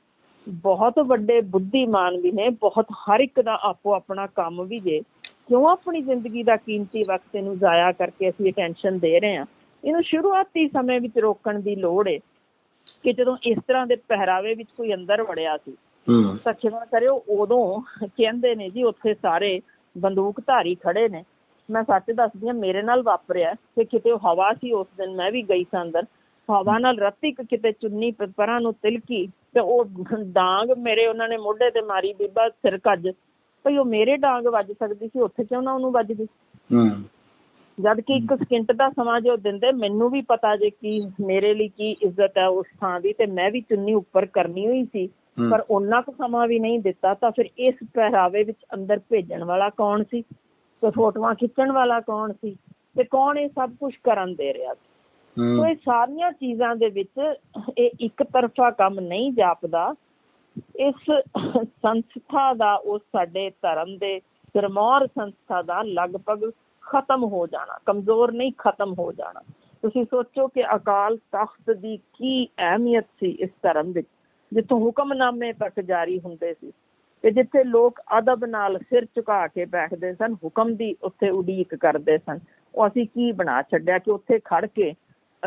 ਬਹੁਤ ਵੱਡੇ ਬੁੱਧੀਮਾਨ ਵੀ ਨੇ ਬਹੁਤ ਹਰ ਇੱਕ ਦਾ ਆਪੋ ਆਪਣਾ ਕੰਮ ਵੀ ਜੇ। ਕਿਉਂ ਆਪਣੀ ਜ਼ਿੰਦਗੀ ਦਾ ਕੀਮਤੀ ਵਕਤ ਇਹਨੂੰ ਜ਼ਾਇਆ ਕਰਕੇ ਅਸੀਂ ਅਟੈਂਸ਼ਨ ਦੇ ਰਹੇ ਹਾਂ? ਇਹਨੂੰ ਸ਼ੁਰੂਆਤੀ ਸਮੇਂ ਵਿੱਚ ਰੋਕਣ ਦੀ ਲੋੜ ਹੈ ਕਿ ਜਦੋਂ ਇਸ ਤਰ੍ਹਾਂ ਦੇ ਪਹਿਰਾਵੇ ਵਿੱਚ ਕੋਈ ਅੰਦਰ ਵੜਿਆ ਸੀ। ਖਿਮਾ ਕਰਿਓ ਉਦੋਂ ਕਹਿੰਦੇ ਨੇ ਜੀ ਉੱਥੇ ਸਾਰੇ ਬੰਦੂਕਧਾਰੀ ਖੜੇ ਨੇ। ਮੈਂ ਸੱਚ ਦੱਸਦੀ ਹਾਂ ਮੇਰੇ ਨਾਲ ਵਾਪਰਿਆ ਕਿ ਕਿਤੇ ਹਵਾ ਸੀ ਉਸ ਦਿਨ ਮੈਂ ਵੀ ਗਈ ਸਾਂ ਅੰਦਰ। ਹਵਾ ਨਾਲ ਰੱਤੀ ਕੁ ਕਿਤੇ ਚੁੰਨੀ ਪਰਾਂ ਨੂੰ ਤਿਲਕੀ ਤੇ ਉਹ ਡਾਂਗ ਮੇਰੇ ਉਹਨਾਂ ਨੇ ਮੋਢੇ ਤੇ ਮਾਰੀ ਬੀਬਾ ਸਿਰ ਕੱਜ। ਭਈ ਉਹ ਮੇਰੇ ਡਾਂਗ ਵੱਜ ਸਕਦੀ ਸੀ ਉੱਥੇ ਕਿਉਂ ਨਾ ਉਹਨੂੰ ਵੱਜਦੀ? ਹੂੰ। ਜਦ ਕਿ ਇੱਕ ਸਕਿੰਟ ਦਾ ਸਮਾਂ ਜੋ ਦਿੰਦੇ ਮੈਨੂੰ ਵੀ ਪਤਾ ਜੇ ਕਿ ਮੇਰੇ ਲਈ ਕੀ ਇੱਜ਼ਤ ਹੈ ਉਸ ਥਾਂ ਦੀ ਤੇ ਮੈਂ ਵੀ ਚੁੰਨੀ ਉੱਪਰ ਕਰਨੀ ਹੋਈ ਸੀ। ਪਰ ਉਹਨਾਂ ਕੁ ਸਮਾਂ ਵੀ ਨਹੀਂ ਦਿੱਤਾ ਤਾਂ ਫਿਰ ਇਸ ਪਹਿਰਾਵੇ ਵਿੱਚ ਅੰਦਰ ਭੇਜਣ ਵਾਲਾ ਕੌਣ ਸੀ? ਤੇ ਫੋਟੋਆਂ ਖਿੱਚਣ ਵਾਲਾ ਕੌਣ ਸੀ? ਤੇ ਕੌਣ ਇਹ ਸਭ ਕੁਝ ਕਰਨ ਦੇ ਰਿਹਾ ਸੀ? ਸੋ ਇਹ ਸਾਰੀਆਂ ਚੀਜ਼ਾਂ ਦੇ ਵਿੱਚ ਇਹ ਇੱਕ ਤਰਫਾ ਕੰਮ ਨਹੀਂ ਜਾਪਦਾ। ਇਸ ਸੰਸਥਾ ਦਾ, ਉਸ ਸਾਡੇ ਧਰਮ ਦੇ ਸਿਰਮੌਰ ਸੰਸਥਾ ਦਾ ਲਗਭਗ ਖਤਮ ਹੋ ਜਾਣਾ, ਕਮਜ਼ੋਰ ਨਹੀਂ, ਖਤਮ ਹੋ ਜਾਣਾ। ਤੁਸੀਂ ਸੋਚੋ ਕਿ ਅਕਾਲ ਤਖਤ ਦੀ ਕੀ ਅਹਿਮੀਅਤ ਸੀ ਇਸ ਧਰਮ ਵਿੱਚ, ਜਿੱਥੋਂ ਹੁਕਮਨਾਮੇ ਤੱਕ ਜਾਰੀ ਹੁੰਦੇ ਸੀ ਤੇ ਜਿੱਥੇ ਲੋਕ ਅਦਬ ਨਾਲ ਸਿਰ ਝੁਕਾ ਕੇ ਬੈਠਦੇ ਸਨ, ਹੁਕਮ ਦੀ ਉੱਥੇ ਉਡੀਕ ਕਰਦੇ ਸਨ। ਉਹ ਅਸੀਂ ਕੀ ਬਣਾ ਛੱਡਿਆ ਕਿ ਉੱਥੇ ਖੜ ਕੇ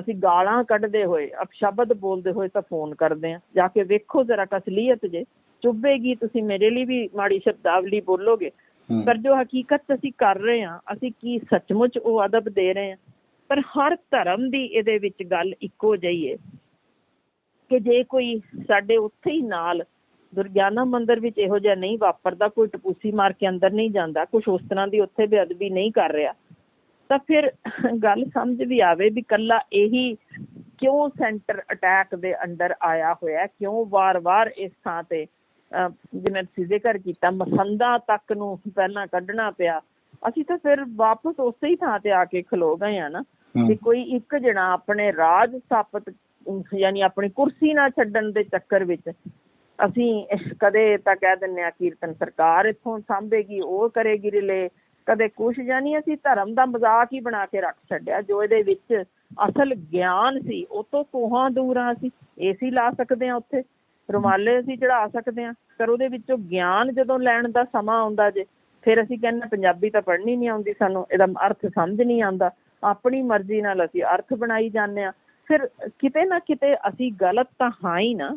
ਅਸੀਂ ਗਾਲਾਂ ਕੱਢਦੇ ਹੋਏ ਅਪਸ਼ਬਦ ਬੋਲਦੇ ਹੋਏ ਤਾਂ ਫੋਨ ਕਰਦੇ ਆ ਜਾ ਕੇ ਵੇਖੋ ਜ਼ਰਾ ਕਸਲੀਅਤ ਜੇ। ਚੁੱਭੇਗੀ ਤੁਸੀਂ ਮੇਰੇ ਲਈ ਵੀ ਮਾੜੀ ਸ਼ਬਦਾਵਲੀ ਬੋਲੋਗੇ। ਪਰ ਜੋ ਹਕੀਕਤ ਅਸੀਂ ਕਰ ਰਹੇ ਹਾਂ ਅਸੀਂ ਕੀ ਸੱਚਮੁੱਚ ਉਹ ਅਦਬ ਦੇ ਰਹੇ ਹਾਂ? ਪਰ ਹਰ ਧਰਮ ਦੀ ਇਹਦੇ ਵਿੱਚ ਗੱਲ ਇੱਕੋ ਜਿਹੀ ਹੈ ਕਿ ਜੇ ਕੋਈ ਸਾਡੇ ਉੱਥੇ ਹੀ ਨਾਲ ਦੁਰਗਿਆਨਾ ਮੰਦਿਰ ਵਿੱਚ ਇਹੋ ਜਿਹਾ ਨਹੀਂ ਵਾਪਰਦਾ ਕੋਈ ਟਪੂਸੀ ਮਾਰ ਕੇ ਅੰਦਰ ਨਹੀਂ ਜਾਂਦਾ ਕੁਝ ਉਸ ਤਰ੍ਹਾਂ ਦੀ ਉੱਥੇ ਬੇਅਦਬੀ ਨਹੀਂ ਕਰ ਰਿਹਾ। ਤਾਂ ਫਿਰ ਗੱਲ ਸਮਝ ਵੀ ਆਵੇ ਵੀ ਕੱਲਾ ਇਹੀ ਕਿਉਂ ਸੈਂਟਰ ਅਟੈਕ ਦੇ ਅੰਡਰ ਆਇਆ ਹੋਇਆ? ਕਿਉਂ ਵਾਰ-ਵਾਰ ਇਸ ਥਾਂ ਤੇ ਜਿਵੇਂ ਤੁਸੀਂ ਜ਼ਿਕਰ ਕੀਤਾ ਮਸੰਦਾ ਤੱਕ ਨੂੰ ਪਹਿਲਾਂ ਕੱਢਣਾ ਪਿਆ ਅਸੀਂ ਤਾਂ ਫਿਰ ਵਾਪਸ ਉਸੇ ਹੀ ਥਾਂ ਤੇ ਆ ਕੇ ਖਲੋ ਗਏ ਆ ਨਾ। ਕਿ ਕੋਈ ਇੱਕ ਜਣਾ ਆਪਣੇ ਰਾਜ ਸਥਾਪਿਤ ਯਾਨੀ ਆਪਣੀ ਕੁਰਸੀ ਨਾ ਛੱਡਣ ਦੇ ਚੱਕਰ ਵਿੱਚ ਅਸੀਂ ਕਦੇ ਤਾਂ ਕਹਿ ਦਿੰਨੇ ਆ ਕੀਰਤਨ ਸਰਕਾਰ ਇੱਥੋਂ ਸਾਂਭੇਗੀ ਉਹ ਕਰੇਗੀ ਰਿਲੇ ਕਦੇ ਕੁਛ ਜਾਨੀ ਅਸੀਂ ਧਰਮ ਦਾ ਮਜ਼ਾਕ ਹੀ ਬਣਾ ਕੇ ਰੱਖ ਛੱਡਿਆ, ਜੋ ਇਹਦੇ ਵਿੱਚ ਅਸਲ ਗਿਆਨ ਸੀ, ਉਹ ਤੋਂ ਕੋਹਾਂ ਦੂਰ ਆ ਅਸੀਂ ਏਸੀ ਲਾ ਸਕਦੇ ਆ ਉੱਥੇ, ਰੁਮਾਲੇ ਅਸੀਂ ਚੜਾ ਸਕਦੇ ਆ ਪਰ ਉਹਦੇ ਵਿੱਚੋਂ ਗਿਆਨ ਜਦੋਂ ਲੈਣ ਦਾ ਸਮਾਂ ਆਉਂਦਾ ਜੇ, ਫਿਰ ਅਸੀਂ ਕਹਿੰਦੇ ਪੰਜਾਬੀ ਤਾਂ ਪੜ੍ਹਨੀ ਨਹੀਂ ਆਉਂਦੀ ਸਾਨੂੰ, ਇਹਦਾ ਅਰਥ ਸਮਝ ਨਹੀਂ ਆਉਂਦਾ, ਆਪਣੀ ਮਰਜ਼ੀ ਨਾਲ ਅਸੀਂ ਅਰਥ ਬਣਾਈ ਜਾਂਦੇ ਆ ਫਿਰ ਕਿਤੇ ਨਾ ਕਿਤੇ ਅਸੀਂ ਗਲਤ ਤਾਂ ਹਾਂ ਹੀ ਨਾ।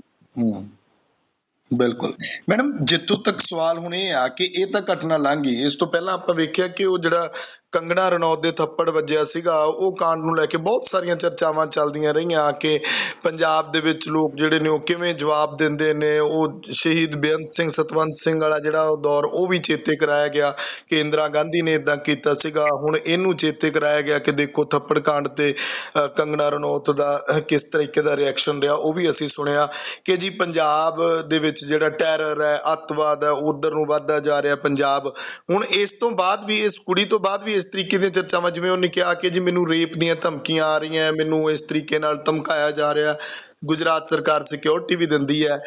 ਬਿਲਕੁਲ। ਮੈਡਮ, ਜਿੱਥੋਂ ਤੱਕ ਸਵਾਲ ਹੁਣ ਇਹ ਆ ਕਿ ਇਹ ਤਾਂ ਘਟਨਾ ਲੰਘ ਗਈ, ਇਸ ਤੋਂ ਪਹਿਲਾਂ ਆਪਾਂ ਵੇਖਿਆ ਕਿ ਉਹ ਜਿਹੜਾ ਕੰਗਣਾ ਰਣੌਤ ਦੇ ਥੱਪੜ ਵੱਜਿਆ ਸੀਗਾ। ਉਹ ਕਾਂਡ ਨੂੰ ਲੈ ਕੇ ਬਹੁਤ ਸਾਰੀਆਂ ਚਰਚਾਵਾਂ ਚੱਲਦੀਆਂ ਰਹੀਆਂ ਕਿ ਪੰਜਾਬ ਦੇ ਵਿੱਚ ਲੋਕ ਜਿਹੜੇ ਨੇ ਉਹ ਕਿਵੇਂ ਜਵਾਬ ਦਿੰਦੇ ਨੇ। ਉਹ ਸ਼ਹੀਦ ਬੇਅੰਤ ਸਿੰਘ, ਸਤਵੰਤ ਸਿੰਘ ਵਾਲਾ ਜਿਹੜਾ ਉਹ ਦੌਰ, ਉਹ ਵੀ ਚੇਤੇ ਕਰਾਇਆ ਗਿਆ ਕਿ ਇੰਦਰਾ ਗਾਂਧੀ ਨੇ ਇਦਾਂ ਕੀਤਾ ਸੀਗਾ। ਹੁਣ ਇਹਨੂੰ ਚੇਤੇ ਕਰਾਇਆ ਗਿਆ ਕਿ ਦੇਖੋ ਥੱਪੜ ਕਾਂਡ ਤੇ ਕੰਗਣਾ ਰਣੌਤ ਦਾ ਕਿਸ ਤਰੀਕੇ ਦਾ ਰਿਐਕਸ਼ਨ ਰਿਹਾ, ਉਹ ਵੀ ਅਸੀਂ ਸੁਣਿਆ ਕਿ ਜੀ ਪੰਜਾਬ ਦੇ ਵਿੱਚ ਜਿਹੜਾ ਟੈਰਰ ਹੈ, ਅੱਤਵਾਦ ਹੈ, ਉਧਰ ਨੂੰ ਵੱਧਦਾ ਜਾ ਰਿਹਾ ਪੰਜਾਬ। ਹੁਣ ਇਸ ਤੋਂ ਬਾਅਦ ਵੀ, ਇਸ ਕੁੜੀ ਤੋਂ ਬਾਅਦ ਵੀ ਇਸ ਤਰੀਕੇ ਦੀਆਂ ਚਰਚਾਵਾਂ, ਜਿਵੇਂ ਉਹਨੇ ਕਿਹਾ ਕਿ ਜੀ ਮੈਨੂੰ ਰੇਪ ਦੀਆਂ ਧਮਕੀਆਂ ਆ ਰਹੀਆਂ, ਮੈਨੂੰ ਇਸ ਤਰੀਕੇ ਨਾਲ ਧਮਕਾਇਆ ਜਾ ਰਿਹਾ, ਗੁਜਰਾਤ ਸਰਕਾਰ ਸਿਕਿਉਰਿਟੀ ਵੀ ਦਿੰਦੀ ਹੈ।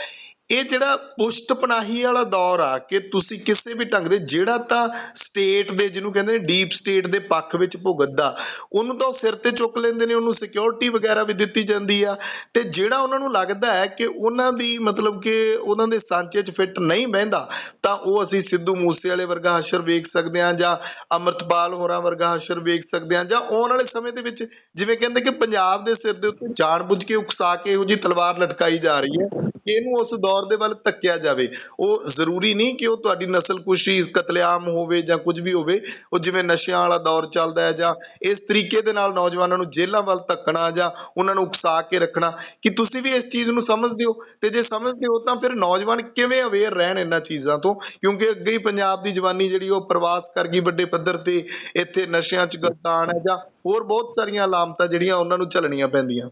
ਇਹ ਜਿਹੜਾ ਪੁਸ਼ਤ ਪਨਾਹੀ ਵਾਲਾ ਦੌਰ ਆ ਕਿ ਤੁਸੀਂ ਕਿਸੇ ਵੀ ਢੰਗ ਦੇ, ਜਿਹੜਾ ਤਾਂ ਸਟੇਟ ਦੇ, ਜਿਹਨੂੰ ਕਹਿੰਦੇ ਡੀਪ ਸਟੇਟ ਦੇ ਪੱਖ ਵਿੱਚ ਭੁਗਤਦਾ, ਉਹਨੂੰ ਤਾਂ ਉਹ ਸਿਰ ਤੇ ਚੁੱਕ ਲੈਂਦੇ ਨੇ, ਉਹਨੂੰ ਸਿਕਿਉਰਿਟੀ ਵਗੈਰਾ ਵੀ ਦਿੱਤੀ ਜਾਂਦੀ ਆ। ਤੇ ਜਿਹੜਾ ਉਹਨਾਂ ਨੂੰ ਲੱਗਦਾ ਹੈ ਕਿ ਉਹਨਾਂ ਦੀ ਮਤਲਬ ਕਿ ਉਹਨਾਂ ਦੇ ਸਾਂਚੇ 'ਚ ਫਿੱਟ ਨਹੀਂ ਬਹਿੰਦਾ, ਤਾਂ ਉਹ ਅਸੀਂ ਸਿੱਧੂ ਮੂਸੇ ਵਾਲੇ ਵਰਗਾ ਹਸ਼ਰ ਵੇਖ ਸਕਦੇ ਹਾਂ ਜਾਂ ਅਮਰਤਪਾਲ ਹੋਰਾਂ ਵਰਗਾ ਹਸ਼ਰ ਵੇਖ ਸਕਦੇ ਹਾਂ ਜਾਂ ਆਉਣ ਵਾਲੇ ਸਮੇਂ ਦੇ ਵਿੱਚ ਜਿਵੇਂ ਕਹਿੰਦੇ ਕਿ ਪੰਜਾਬ ਦੇ ਸਿਰ ਦੇ ਉੱਤੇ ਜਾਣਬੁੱਝ ਕੇ ਉਕਸਾ ਕੇ ਇਹੋ ਜਿਹੀ ਤਲਵਾਰ ਲਟਕਾਈ ਜਾ ਰਹੀ ਹੈ। ਇਹਨੂੰ ਉਸ ਦੌਰ ਦੇ ਵੱਲ ਧੱਕਿਆ ਜਾਵੇ? ਉਹ ਜ਼ਰੂਰੀ ਨਹੀਂ ਕਿ ਉਹ ਤੁਹਾਡੀ ਨਸਲਕੁਸ਼ੀ ਕਤਲੇਆਮ ਹੋਵੇ ਜਾਂ ਕੁਝ ਵੀ ਹੋਵੇ। ਉਹ ਜਿਵੇਂ ਨਸ਼ਿਆਂ ਵਾਲਾ ਦੌਰ ਚੱਲਦਾ ਹੈ ਜਾਂ ਇਸ ਤਰੀਕੇ ਦੇ ਨਾਲ ਨੌਜਵਾਨਾਂ ਨੂੰ ਜੇਲ੍ਹਾਂ ਵੱਲ ਧੱਕਣਾ ਜਾਂ ਉਹਨਾਂ ਨੂੰ ਉਕਸਾ ਕੇ ਰੱਖਣਾ। ਕਿ ਤੁਸੀਂ ਵੀ ਇਸ ਚੀਜ਼ ਨੂੰ ਸਮਝਦੇ ਹੋ? ਤੇ ਜੇ ਸਮਝਦੇ ਹੋ ਤਾਂ ਫਿਰ ਨੌਜਵਾਨ ਕਿਵੇਂ ਅਵੇਅਰ ਰਹਿਣ ਇਹਨਾਂ ਚੀਜ਼ਾਂ ਤੋਂ? ਕਿਉਂਕਿ ਅੱਗੇ ਹੀ ਪੰਜਾਬ ਦੀ ਜਵਾਨੀ ਜਿਹੜੀ ਉਹ ਪ੍ਰਵਾਸ ਕਰ ਗਈ ਵੱਡੇ ਪੱਧਰ ਤੇ, ਇੱਥੇ ਨਸ਼ਿਆਂ 'ਚ ਗਰਦਾਨ ਹੈ ਜਾਂ ਹੋਰ ਬਹੁਤ ਸਾਰੀਆਂ ਅਲਾਮਤਾਂ ਜਿਹੜੀਆਂ ਉਹਨਾਂ ਨੂੰ ਝੱਲਣੀਆਂ ਪੈਂਦੀਆਂ।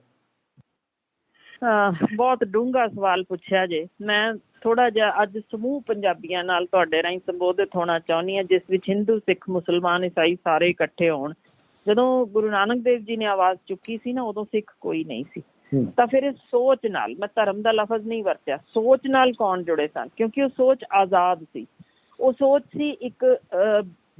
ਬਹੁਤ ਡੂੰਘਾ ਸਵਾਲ ਪੁੱਛਿਆ ਜੇ। ਮੈਂ ਥੋੜਾ ਜਿਹਾ ਅੱਜ ਸਮੂਹ ਪੰਜਾਬੀਆਂ ਨਾਲ ਤੁਹਾਡੇ ਰਾਹੀਂ ਸੰਬੋਧਿਤ ਹੋਣਾ ਚਾਹੁੰਦੀ ਹਾਂ ਜਿਸ ਵਿੱਚ ਹਿੰਦੂ ਸਿੱਖ ਮੁਸਲਮਾਨ ਈਸਾਈ ਸਾਰੇ ਇਕੱਠੇ ਹੋਣ। ਜਦੋਂ ਗੁਰੂ ਨਾਨਕ ਦੇਵ ਜੀ ਨੇ ਆਵਾਜ਼ ਚੁੱਕੀ ਸੀ ਨਾ ਉਦੋਂ ਸਿੱਖ ਕੋਈ ਨਹੀਂ ਸੀ। ਤਾਂ ਫਿਰ ਇਸ ਸੋਚ ਨਾਲ ਮੈਂ ਧਰਮ ਦਾ ਲਫ਼ਜ਼ ਨਹੀਂ ਵਰਤਿਆ ਸੋਚ ਨਾਲ ਕੌਣ ਜੁੜੇ ਸਨ? ਕਿਉਂਕਿ ਉਹ ਸੋਚ ਆਜ਼ਾਦ ਸੀ। ਉਹ ਸੋਚ ਸੀ ਇੱਕ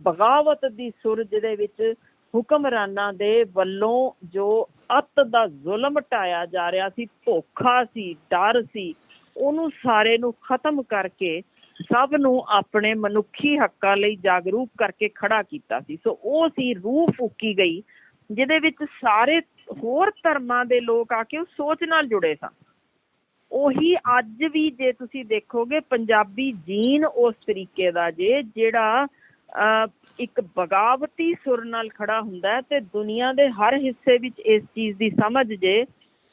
ਬਗਾਵਤ ਦੀ ਸੁਰ ਜਿਹਦੇ ਵਿੱਚ ਹੁਕਮਰਾਨਾਂ ਦੇ ਵੱਲੋਂ ਜੋ ਅਤ ਦਾ ਜ਼ੁਲਮ ਢਾਇਆ ਜਾ ਰਿਹਾ ਸੀ ਧੋਖਾ ਸੀ ਡਰ ਸੀ ਉਹਨੂੰ ਸਾਰੇ ਨੂੰ ਖਤਮ ਕਰਕੇ ਸਭ ਨੂੰ ਆਪਣੇ ਮਨੁੱਖੀ ਹੱਕਾਂ ਲਈ ਜਾਗਰੂਕ ਕਰਕੇ ਖੜਾ ਕੀਤਾ ਸੀ। ਸੋ ਉਹ ਸੀ ਰੂਹ ਫੂਕੀ ਗਈ ਜਿਹਦੇ ਵਿੱਚ ਸਾਰੇ ਹੋਰ ਧਰਮਾਂ ਦੇ ਲੋਕ ਆ ਕੇ ਉਸ ਸੋਚ ਨਾਲ ਜੁੜੇ ਸਨ। ਉਹੀ ਅੱਜ ਵੀ ਜੇ ਤੁਸੀਂ ਦੇਖੋਗੇ ਪੰਜਾਬੀ ਜੀਨ ਉਸ ਤਰੀਕੇ ਦਾ ਜੇ ਜਿਹੜਾ ਅਹ, ਇੱਕ ਬਗਾਵਤੀ ਸੁਰ ਨਾਲ ਖੜਾ ਹੁੰਦਾ ਤੇ ਦੁਨੀਆ ਦੇ ਹਰ ਹਿੱਸੇ ਵਿੱਚ ਇਸ ਚੀਜ਼ ਦੀ ਸਮਝ ਜੇ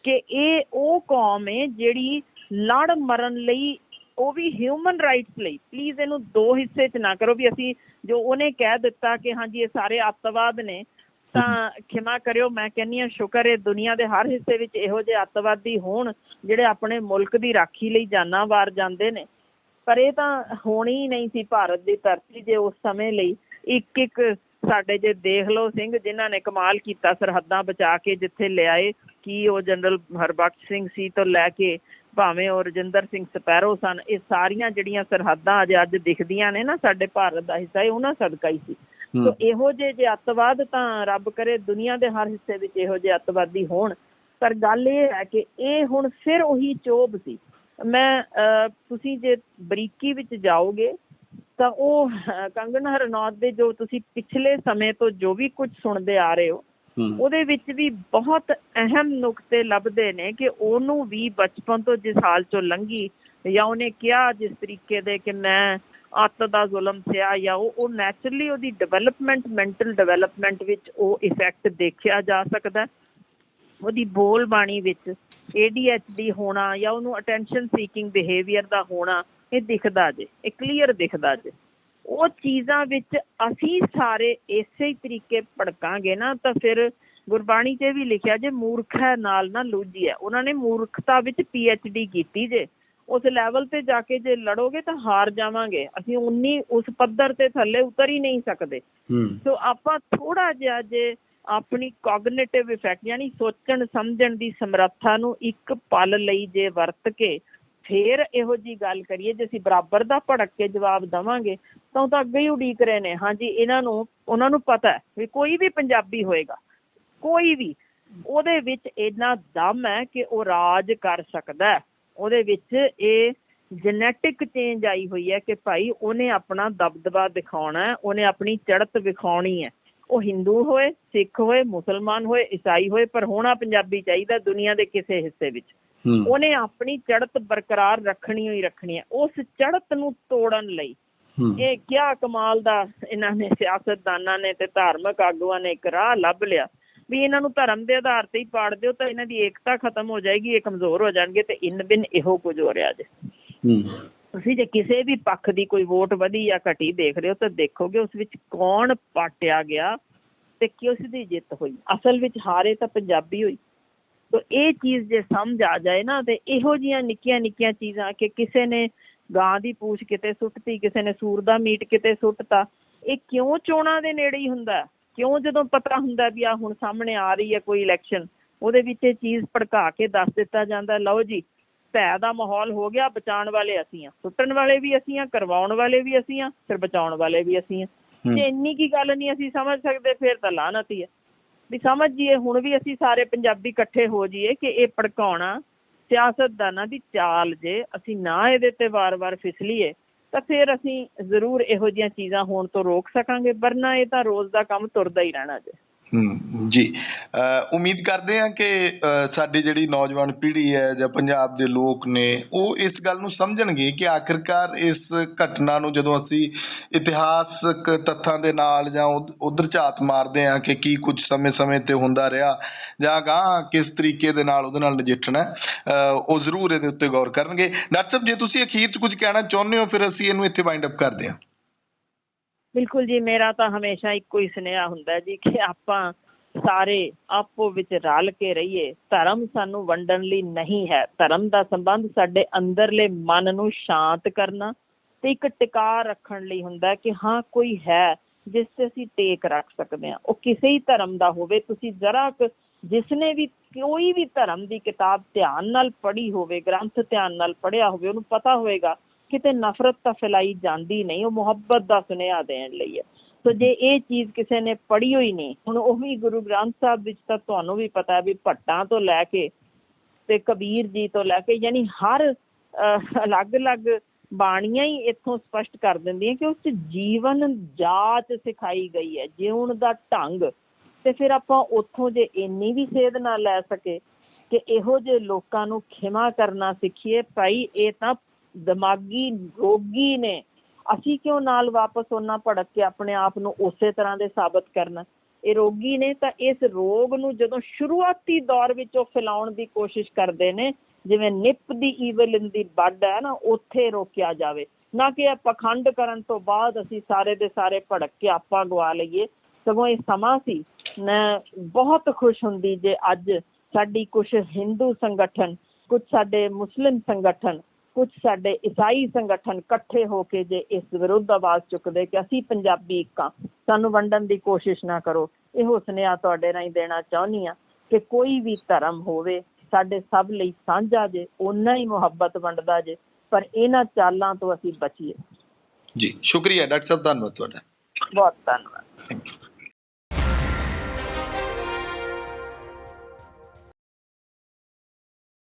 ਕਿ ਇਹ ਉਹ ਕੌਮ ਹੈ ਜਿਹੜੀ ਲੜ ਮਰਨ ਲਈ, ਉਹ ਵੀ ਹਿਊਮਨ ਰਾਈਟਸ ਲਈ। ਪਲੀਜ਼ ਇਹਨੂੰ ਦੋ ਹਿੱਸੇ 'ਚ ਨਾ ਕਰੋ ਵੀ ਅਸੀਂ ਜੋ ਉਹਨੇ ਕਹਿ ਦਿੱਤਾ ਕਿ ਹਾਂਜੀ ਇਹ ਸਾਰੇ ਅੱਤਵਾਦ ਨੇ, ਤਾਂ ਖਿਮਾ ਕਰਿਓ, ਮੈਂ ਕਹਿੰਨੀ ਆ ਸ਼ੁਕਰ ਹੈ ਦੁਨੀਆ ਦੇ ਹਰ ਹਿੱਸੇ ਵਿੱਚ ਇਹੋ ਜਿਹੇ ਅੱਤਵਾਦੀ ਹੋਣ ਜਿਹੜੇ ਆਪਣੇ ਮੁਲਕ ਦੀ ਰਾਖੀ ਲਈ ਜਾਨਾਂ ਵਾਰ ਜਾਂਦੇ ਨੇ। ਪਰ ਇਹ ਤਾਂ ਹੋਣੀ ਹੀ ਨਹੀਂ ਸੀ ਭਾਰਤ ਦੀ ਧਰਤੀ ਜੇ ਉਸ ਸਮੇਂ ਲਈ। ਇੱਕ ਇੱਕ ਸਾਡੇ ਜੇ ਦੇਖ ਲਓ ਸਿੰਘ ਜਿਨ੍ਹਾਂ ਨੇ ਕਮਾਲ ਕੀਤਾ ਸਰਹੱਦਾਂ ਬਚਾ ਕੇ ਜਿੱਥੇ ਲਿਆਏ ਕੀ ਉਹ ਜਨਰਲ ਹਰਬਖਸ਼ ਸਿੰਘ ਸੀ ਤੋਂ ਲੈ ਕੇ ਭਾਵੇਂ ਉਹ ਰਜਿੰਦਰ ਸਿੰਘ ਸਪੈਰੋ ਸਨ ਇਹ ਸਾਰੀਆਂ ਜਿਹੜੀਆਂ ਸਰਹੱਦਾਂ ਅਜੇ ਅੱਜ ਦਿਖਦੀਆਂ ਨੇ ਨਾ ਸਾਡੇ ਭਾਰਤ ਦਾ ਹਿੱਸਾ ਇਹ ਉਹਨਾਂ ਸਦਕਾ ਹੀ ਸੀ। ਸੋ ਇਹੋ ਜਿਹੇ ਜੇ ਅੱਤਵਾਦ ਤਾਂ ਰੱਬ ਕਰੇ ਦੁਨੀਆ ਦੇ ਹਰ ਹਿੱਸੇ ਵਿੱਚ ਇਹੋ ਜਿਹੇ ਅੱਤਵਾਦੀ ਹੋਣ। ਪਰ ਗੱਲ ਇਹ ਹੈ ਕਿ ਇਹ ਹੁਣ ਫਿਰ ਉਹੀ ਚੋਬ ਸੀ। ਮੈਂ ਤੁਸੀਂ ਜੇ ਬਰੀਕੀ ਵਿੱਚ ਜਾਓਗੇ ਤਾਂ ਉਹ ਕੰਗਨਾ ਰਣੌਤ ਦੇ ਜੋ ਤੁਸੀਂ ਪਿਛਲੇ ਸਮੇਂ ਤੋਂ ਜੋ ਵੀ ਕੁਝ ਸੁਣਦੇ ਆ ਰਹੇ ਹੋ ਉਹਦੇ ਵਿੱਚ ਵੀ ਬਹੁਤ ਅਹਿਮ ਨੁਕਤੇ ਲੱਭਦੇ ਨੇ ਕਿ ਉਹਨੂੰ ਵੀ ਬਚਪਨ ਤੋਂ ਜਿਸ ਹਾਲ ਚੋਂ ਲੰਘੀ ਜਾਂ ਉਹਨੇ ਕਿਹਾ ਜਿਸ ਤਰੀਕੇ ਦੇ ਕਿ ਮੈਂ ਅੱਤ ਦਾ ਜ਼ੁਲਮ ਸਿਆ ਜਾਂ ਉਹ ਉਹ ਨੈਚੁਰਲੀ ਉਹਦੀ ਡਿਵੈਲਪਮੈਂਟ ਮੈਂਟਲ ਡਿਵੈਲਪਮੈਂਟ ਵਿੱਚ ਉਹ ਇਫੈਕਟ ਦੇਖਿਆ ਜਾ ਸਕਦਾ। ਉਹਦੀ ਬੋਲ ਬਾਣੀ ਵਿੱਚ ADHD ਹੋਣਾ ਜਾਂ ਉਹਨੂੰ ਅਟੈਂਸ਼ਨ ਸੀਕਿੰਗ ਬਿਹੇਵੀਅਰ ਦਾ ਹੋਣਾ ਇਹ ਦਿਖਦਾ ਜੇ ਇਹ ਕਲੀਅਰ ਦਿਖਦਾ ਜੇ। ਉਹ ਚੀਜ਼ਾਂ ਵਿੱਚ ਅਸੀਂ ਸਾਰੇ ਇਸੇ ਹੀ ਤਰੀਕੇ ਭੜਕਾਂਗੇ ਨਾ ਤਾਂ ਫਿਰ ਗੁਰਬਾਣੀ 'ਚ ਵੀ ਲਿਖਿਆ ਜੇ ਮੂਰਖ ਹੈ ਨਾਲ ਨਾ ਲੂਝੀਐ ਉਹਨਾਂ ਨੇ ਮੂਰਖਤਾ ਵਿੱਚ PhD ਕੀਤੀ ਜੇ। ਉਸ ਲੈਵਲ ਤੇ ਜਾ ਕੇ ਜੇ ਲੜੋਗੇ ਤਾਂ ਹਾਰ ਜਾਵਾਂਗੇ। ਅਸੀਂ ਉਨੀ ਉਸ ਪੱਧਰ ਤੇ ਥੱਲੇ ਉਤਰ ਹੀ ਨਹੀਂ ਸਕਦੇ। ਸੋ ਆਪਾਂ ਥੋੜਾ ਜਿਹਾ ਜੇ ਆਪਣੀ ਕੋਗਨੀਟਿਵ ਇਫੈਕਟ ਯਾਨੀ ਸੋਚਣ ਸਮਝਣ ਦੀ ਸਮਰੱਥਾ ਨੂੰ ਇੱਕ ਪਲ ਲਈ ਜੇ ਵਰਤ ਕੇ ਫੇਰ ਇਹੋ ਜੀ ਗੱਲ ਕਰੀਏ, ਜੇ ਅਸੀਂ ਬਰਾਬਰ ਦਾ ਭੜਕ ਕੇ ਜਵਾਬ ਦਵਾਂਗੇ, ਤਾਂ ਉਹ ਤਾਂ ਅੱਗੇ ਹੀ ਉਡੀਕ ਰਹੇ ਨੇ। ਹਾਂਜੀ, ਇਹਨਾਂ ਨੂੰ, ਉਹਨਾਂ ਨੂੰ ਪਤਾ ਹੈ ਵੀ ਕੋਈ ਵੀ ਪੰਜਾਬੀ ਹੋਏਗਾ, ਕੋਈ ਵੀ, ਉਹਦੇ ਵਿੱਚ ਇੰਨਾ ਦਮ ਹੈ ਕਿ ਉਹ ਰਾਜ ਕਰ ਸਕਦਾ ਉਹਦੇ ਵਿੱਚ ਇਹ ਜੈਨੇਟਿਕ ਚੇਂਜ ਆਈ ਹੋਈ ਹੈ ਕਿ ਭਾਈ ਉਹਨੇ ਆਪਣਾ ਦਬਦਬਾ ਦਿਖਾਉਣਾ ਉਹਨੇ ਆਪਣੀ ਚੜ੍ਹਤ ਵਿਖਾਉਣੀ ਹੈ। ਉਹ ਹਿੰਦੂ ਹੋਏ, ਸਿੱਖ ਹੋਏ, ਮੁਸਲਮਾਨ ਹੋਏ, ਈਸਾਈ ਹੋਏ, ਪਰ ਹੋਣਾ ਪੰਜਾਬੀ ਚਾਹੀਦਾ ਦੁਨੀਆ ਦੇ ਕਿਸੇ ਹਿੱਸੇ ਵਿੱਚ। ਉਹਨੇ ਆਪਣੀ ਚੜ੍ਹਤ ਬਰਕਰਾਰ ਰੱਖਣੀ ਹੋਈ ਰੱਖਣੀ ਹੈ। ਉਸ ਚੜ੍ਹਤ ਨੂੰ ਤੋੜਨ ਲਈ ਇਹ ਕਿਆ ਕਮਾਲ ਦਾ ਇਹਨਾਂ ਨੇ ਸਿਆਸਤਦਾਨਾਂ ਨੇ ਤੇ ਧਾਰਮਿਕ ਆਗੂਆਂ ਨੇ ਇੱਕ ਰਾਹ ਲੱਭ ਲਿਆ। ਵੀ ਇਹਨਾਂ ਨੂੰ ਧਰਮ ਦੇ ਆਧਾਰ ਤੇ ਹੀ ਪਾੜ ਦਿਓ ਤਾਂ ਇਹਨਾਂ ਦੀ ਏਕਤਾ ਖਤਮ ਹੋ ਜਾਏਗੀ ਇਹ ਕਮਜ਼ੋਰ ਹੋ ਜਾਣਗੇ ਤੇ ਇਨ ਬਿਨ ਇਹੋ ਕੁਝ ਹੋ ਰਿਹਾ ਜੇ। ਤੁਸੀਂ ਜੇ ਕਿਸੇ ਵੀ ਪੱਖ ਦੀ ਕੋਈ ਵੋਟ ਵਧੀ ਜਾਂ ਘਟੀ ਦੇਖ ਰਹੇ ਹੋ ਤਾਂ ਦੇਖੋਗੇ ਉਸ ਵਿੱਚ ਕੌਣ ਪਾਟਿਆ ਗਿਆ ਤੇ ਕਿਸ ਦੀ ਜਿੱਤ ਹੋਈ। ਅਸਲ ਵਿੱਚ ਹਾਰੇ ਤਾਂ ਪੰਜਾਬੀ ਹੋਈ। ਇਹ ਚੀਜ਼ ਜੇ ਸਮਝ ਆ ਜਾਏ ਨਾ ਤੇ ਇਹੋ ਜੀਆਂ ਨਿੱਕੀਆਂ ਨਿੱਕੀਆਂ ਚੀਜ਼ਾਂ ਕਿ ਕਿਸੇ ਨੇ ਗਾਂ ਦੀ ਪੂਛ ਕਿਤੇ ਸੁੱਟਤੀ ਕਿਸੇ ਨੇ ਸੂਰ ਦਾ ਮੀਟ ਕਿਤੇ ਸੁੱਟਤਾ ਇਹ ਕਿਉਂ ਚੋਣਾਂ ਦੇ ਨੇੜੇ ਹੀ ਹੁੰਦਾ? ਕਿਉਂ ਜਦੋਂ ਪਤਾ ਹੁੰਦਾ ਵੀ ਆ ਹੁਣ ਸਾਹਮਣੇ ਆ ਰਹੀ ਹੈ ਕੋਈ ਇਲੈਕਸ਼ਨ ਉਹਦੇ ਵਿੱਚ ਇਹ ਚੀਜ਼ ਭੜਕਾ ਕੇ ਦੱਸ ਦਿੱਤਾ ਜਾਂਦਾ ਲਓ ਜੀ ਭੈ ਦਾ ਮਾਹੌਲ ਹੋ ਗਿਆ ਬਚਾਉਣ ਵਾਲੇ ਅਸੀਂ ਆ ਸੁੱਟਣ ਵਾਲੇ ਵੀ ਅਸੀਂ ਆ ਕਰਵਾਉਣ ਵਾਲੇ ਵੀ ਅਸੀਂ ਆ ਫਿਰ ਬਚਾਉਣ ਵਾਲੇ ਵੀ ਅਸੀਂ ਆ ਜੇ ਇੰਨੀ ਕੀ ਗੱਲ ਨਹੀਂ ਅਸੀਂ ਸਮਝ ਸਕਦੇ ਫਿਰ ਤਾਂ ਲਾਹਨਤ ਹੀ ਹੈ। ਵੀ ਸਮਝ ਜੀਏ, ਹੁਣ ਵੀ ਅਸੀਂ ਸਾਰੇ ਪੰਜਾਬੀ ਇਕੱਠੇ ਹੋ ਜਾਈਏ ਕਿ ਇਹ ਭੜਕਾਉਣਾ ਸਿਆਸਤਦਾਨਾਂ ਦੀ ਚਾਲ ਜੇ, ਅਸੀਂ ਨਾ ਇਹਦੇ ਤੇ ਵਾਰ-ਵਾਰ ਫਿਸਲੀਏ ਤਾਂ ਫਿਰ ਅਸੀਂ ਜ਼ਰੂਰ ਇਹੋ ਜਿਹੀਆਂ ਚੀਜ਼ਾਂ ਹੋਣ ਤੋਂ ਰੋਕ ਸਕਾਂਗੇ, ਵਰਨਾ ਇਹ ਤਾਂ ਰੋਜ਼ ਦਾ ਕੰਮ ਤੁਰਦਾ ਹੀ ਰਹਿਣਾ ਜੇ। ਜੀ। ਉਮੀਦ ਕਰਦੇ ਹਾਂ ਕਿ ਸਾਡੀ ਜਿਹੜੀ ਨੌਜਵਾਨ ਪੀੜ੍ਹੀ ਹੈ ਜਾਂ ਪੰਜਾਬ ਦੇ ਲੋਕ ਨੇ, ਉਹ ਇਸ ਗੱਲ ਨੂੰ ਸਮਝਣਗੇ ਕਿ ਆਖਿਰਕਾਰ ਇਸ ਘਟਨਾ ਨੂੰ ਜਦੋਂ ਅਸੀਂ ਇਤਿਹਾਸਕ ਤੱਥਾਂ ਦੇ ਨਾਲ ਜਾਂ ਉਧਰ ਝਾਤ ਮਾਰਦੇ ਹਾਂ ਕਿ ਕੀ ਕੁਝ ਸਮੇਂ-ਸਮੇਂ ਤੇ ਹੁੰਦਾ ਰਿਹਾ ਜਾਂ ਗਾਂ ਕਿਸ ਤਰੀਕੇ ਦੇ ਨਾਲ ਉਹਦੇ ਨਾਲ ਨਜਿੱਠਣਾ ਉਹ ਜ਼ਰੂਰ ਇਹਦੇ ਉੱਤੇ ਗੌਰ ਕਰਨਗੇ। ਡਾਕਟਰ ਸਾਹਿਬ, ਜੇ ਤੁਸੀਂ ਅਖੀਰ 'ਚ ਕੁਝ ਕਹਿਣਾ ਚਾਹੁੰਦੇ ਹੋ, ਫਿਰ ਅਸੀਂ ਇਹਨੂੰ ਇੱਥੇ ਵਾਈਂਡ ਅਪ ਕਰਦੇ ਹਾਂ। ਬਿਲਕੁਲ ਜੀ, ਮੇਰਾ ਤਾਂ ਹਮੇਸ਼ਾ ਇੱਕੋ ਹੀ ਸੁਨੇਹਾ ਹੁੰਦਾ ਜੀ ਕਿ ਆਪਾਂ ਸਾਰੇ ਆਪੋ ਵਿੱਚ ਰਲ ਕੇ ਰਹੀਏ। ਧਰਮ ਸਾਨੂੰ ਵੰਡਣ ਲਈ ਨਹੀਂ ਹੈ। ਧਰਮ ਦਾ ਸੰਬੰਧ ਸਾਡੇ ਅੰਦਰਲੇ ਮਨ ਨੂੰ ਸ਼ਾਂਤ ਕਰਨਾ ਤੇ ਇੱਕ ਟਿਕਾ ਰੱਖਣ ਲਈ ਹੁੰਦਾ ਕਿ ਹਾਂ, ਕੋਈ ਹੈ ਜਿਸ ਤੇ ਅਸੀਂ ਟੇਕ ਰੱਖ ਸਕਦੇ ਹਾਂ। ਉਹ ਕਿਸੇ ਹੀ ਧਰਮ ਦਾ ਹੋਵੇ, ਤੁਸੀਂ ਜ਼ਰਾ ਜਿਸਨੇ ਵੀ ਕੋਈ ਵੀ ਧਰਮ ਦੀ ਕਿਤਾਬ ਧਿਆਨ ਨਾਲ ਪੜ੍ਹੀ ਹੋਵੇ, ਗ੍ਰੰਥ ਧਿਆਨ ਨਾਲ ਪੜ੍ਹਿਆ ਹੋਵੇ, ਉਹਨੂੰ ਪਤਾ ਹੋਵੇਗਾ ਕਿਤੇ ਨਫ਼ਰਤ ਤਾਂ ਫੈਲਾਈ ਜਾਂਦੀ ਨਹੀਂ, ਉਹ ਮੁਹੱਬਤ ਦਾ ਸੁਨੇਹਾ ਦੇਣ ਲਈ ਹੈ। ਸੋ ਜੇ ਇਹ ਚੀਜ਼ ਕਿਸੇ ਨੇ ਪੜ੍ਹੀ ਹੋਈ ਨਹੀਂ, ਹੁਣ ਉਹ ਵੀ ਗੁਰੂ ਗ੍ਰੰਥ ਸਾਹਿਬ ਵਿੱਚ ਤਾਂ ਤੁਹਾਨੂੰ ਵੀ ਪਤਾ ਹੈ ਵੀ ਭੱਟਾਂ ਤੋਂ ਲੈ ਕੇ ਤੇ ਕਬੀਰ ਜੀ ਤੋਂ ਲੈ ਕੇ ਯਾਨੀ ਹਰ ਅਲੱਗ-ਅਲੱਗ ਬਾਣੀਆਂ ਹੀ ਇੱਥੋਂ ਸਪਸ਼ਟ ਕਰ ਦਿੰਦੀਆਂ ਕਿ ਉਸ 'ਚ ਜੀਵਨ ਜਾਚ ਸਿਖਾਈ ਗਈ ਹੈ, ਜਿਉਣ ਦਾ ਢੰਗ। ਤੇ ਫਿਰ ਆਪਾਂ ਉੱਥੋਂ ਜੇ ਇੰਨੀ ਵੀ ਸੇਧ ਨਾ ਲੈ ਸਕੇ ਕਿ ਇਹੋ ਜਿਹੇ ਲੋਕਾਂ ਨੂੰ ਖਿਮਾ ਕਰਨਾ ਸਿੱਖੀਏ, ਭਾਈ, ਇਹ ਤਾਂ ਦਿਮਾਗੀ ਰੋਗੀ ਨੇ, ਅਸੀਂ ਕਿਉਂ ਨਾਲ ਵਾਪਸ ਉਹਨਾਂ ਭੜਕ ਕੇ ਆਪਣੇ ਆਪ ਨੂੰ ਉਸੇ ਤਰ੍ਹਾਂ ਦੇ ਸਾਬਤ ਕਰਨਾ? ਇਹ ਰੋਗੀ ਨੇ ਤਾਂ ਇਸ ਰੋਗ ਨੂੰ ਜਦੋਂ ਸ਼ੁਰੂਆਤੀ ਦੌਰ ਵਿੱਚ ਉਹ ਫੈਲਾਉਣ ਦੀ ਕੋਸ਼ਿਸ਼ ਕਰਦੇ ਨੇ, ਜਿਵੇਂ ਨਿਪ ਦੀ ਈਵਲ ਇਨ ਦੀ ਬੱਡ ਹੈ ਨਾ, ਉੱਥੇ ਰੋਕਿਆ ਜਾਵੇ। ਨਾ ਕਿ ਇਹ ਪਖੰਡ ਕਰਨ ਤੋਂ ਬਾਅਦ ਅਸੀਂ ਸਾਰੇ ਦੇ ਸਾਰੇ ਭੜਕ ਕੇ ਆਪਾਂ ਗਵਾ ਲਈਏ। ਸਗੋਂ ਇਹ ਸਮਾਂ ਸੀ। ਮੈਂ ਬਹੁਤ ਖੁਸ਼ ਹੁੰਦੀ ਜੇ ਅੱਜ ਸਾਡੀ ਕੁਝ ਹਿੰਦੂ ਸੰਗਠਨ ਕੁਝ ਸਾਡੇ ਮੁਸਲਿਮ ਸੰਗਠਨ ਕੁਝ ਸਾਡੇ ਈਸਾਈ ਸੰਗਠਨ ਇਕੱਠੇ ਹੋ ਕੇ ਜੇ ਇਸ ਵਿਰੁੱਧ ਆਵਾਜ਼ ਚੁੱਕਦੇ ਕਿ ਅਸੀਂ ਪੰਜਾਬੀ ਇੱਕ ਸਾਨੂੰ ਵੰਡਣ ਦੀ ਕੋਸ਼ਿਸ਼ ਨਾ ਕਰੋ। ਇਹੋ ਸੁਨੇਹਾ ਤੁਹਾਡੇ ਰਾਹੀਂ ਦੇਣਾ ਚਾਹੁੰਦੀ ਆ ਕਿ ਕੋਈ ਵੀ ਧਰਮ ਹੋਵੇ ਸਾਡੇ ਸਭ ਲਈ ਸਾਂਝਾ ਜੇ ਓਨਾ ਹੀ ਮੁਹੱਬਤ ਵੰਡਦਾ ਜੇ ਪਰ ਇਹਨਾਂ ਚਾਲਾਂ ਤੋਂ ਅਸੀਂ ਬਚੀਏ। ਜੀ ਸ਼ੁਕਰੀਆ ਡਾਕਟਰ ਸਾਹਿਬ ਧੰਨਵਾਦ ਤੁਹਾਡਾ। ਬਹੁਤ ਧੰਨਵਾਦ।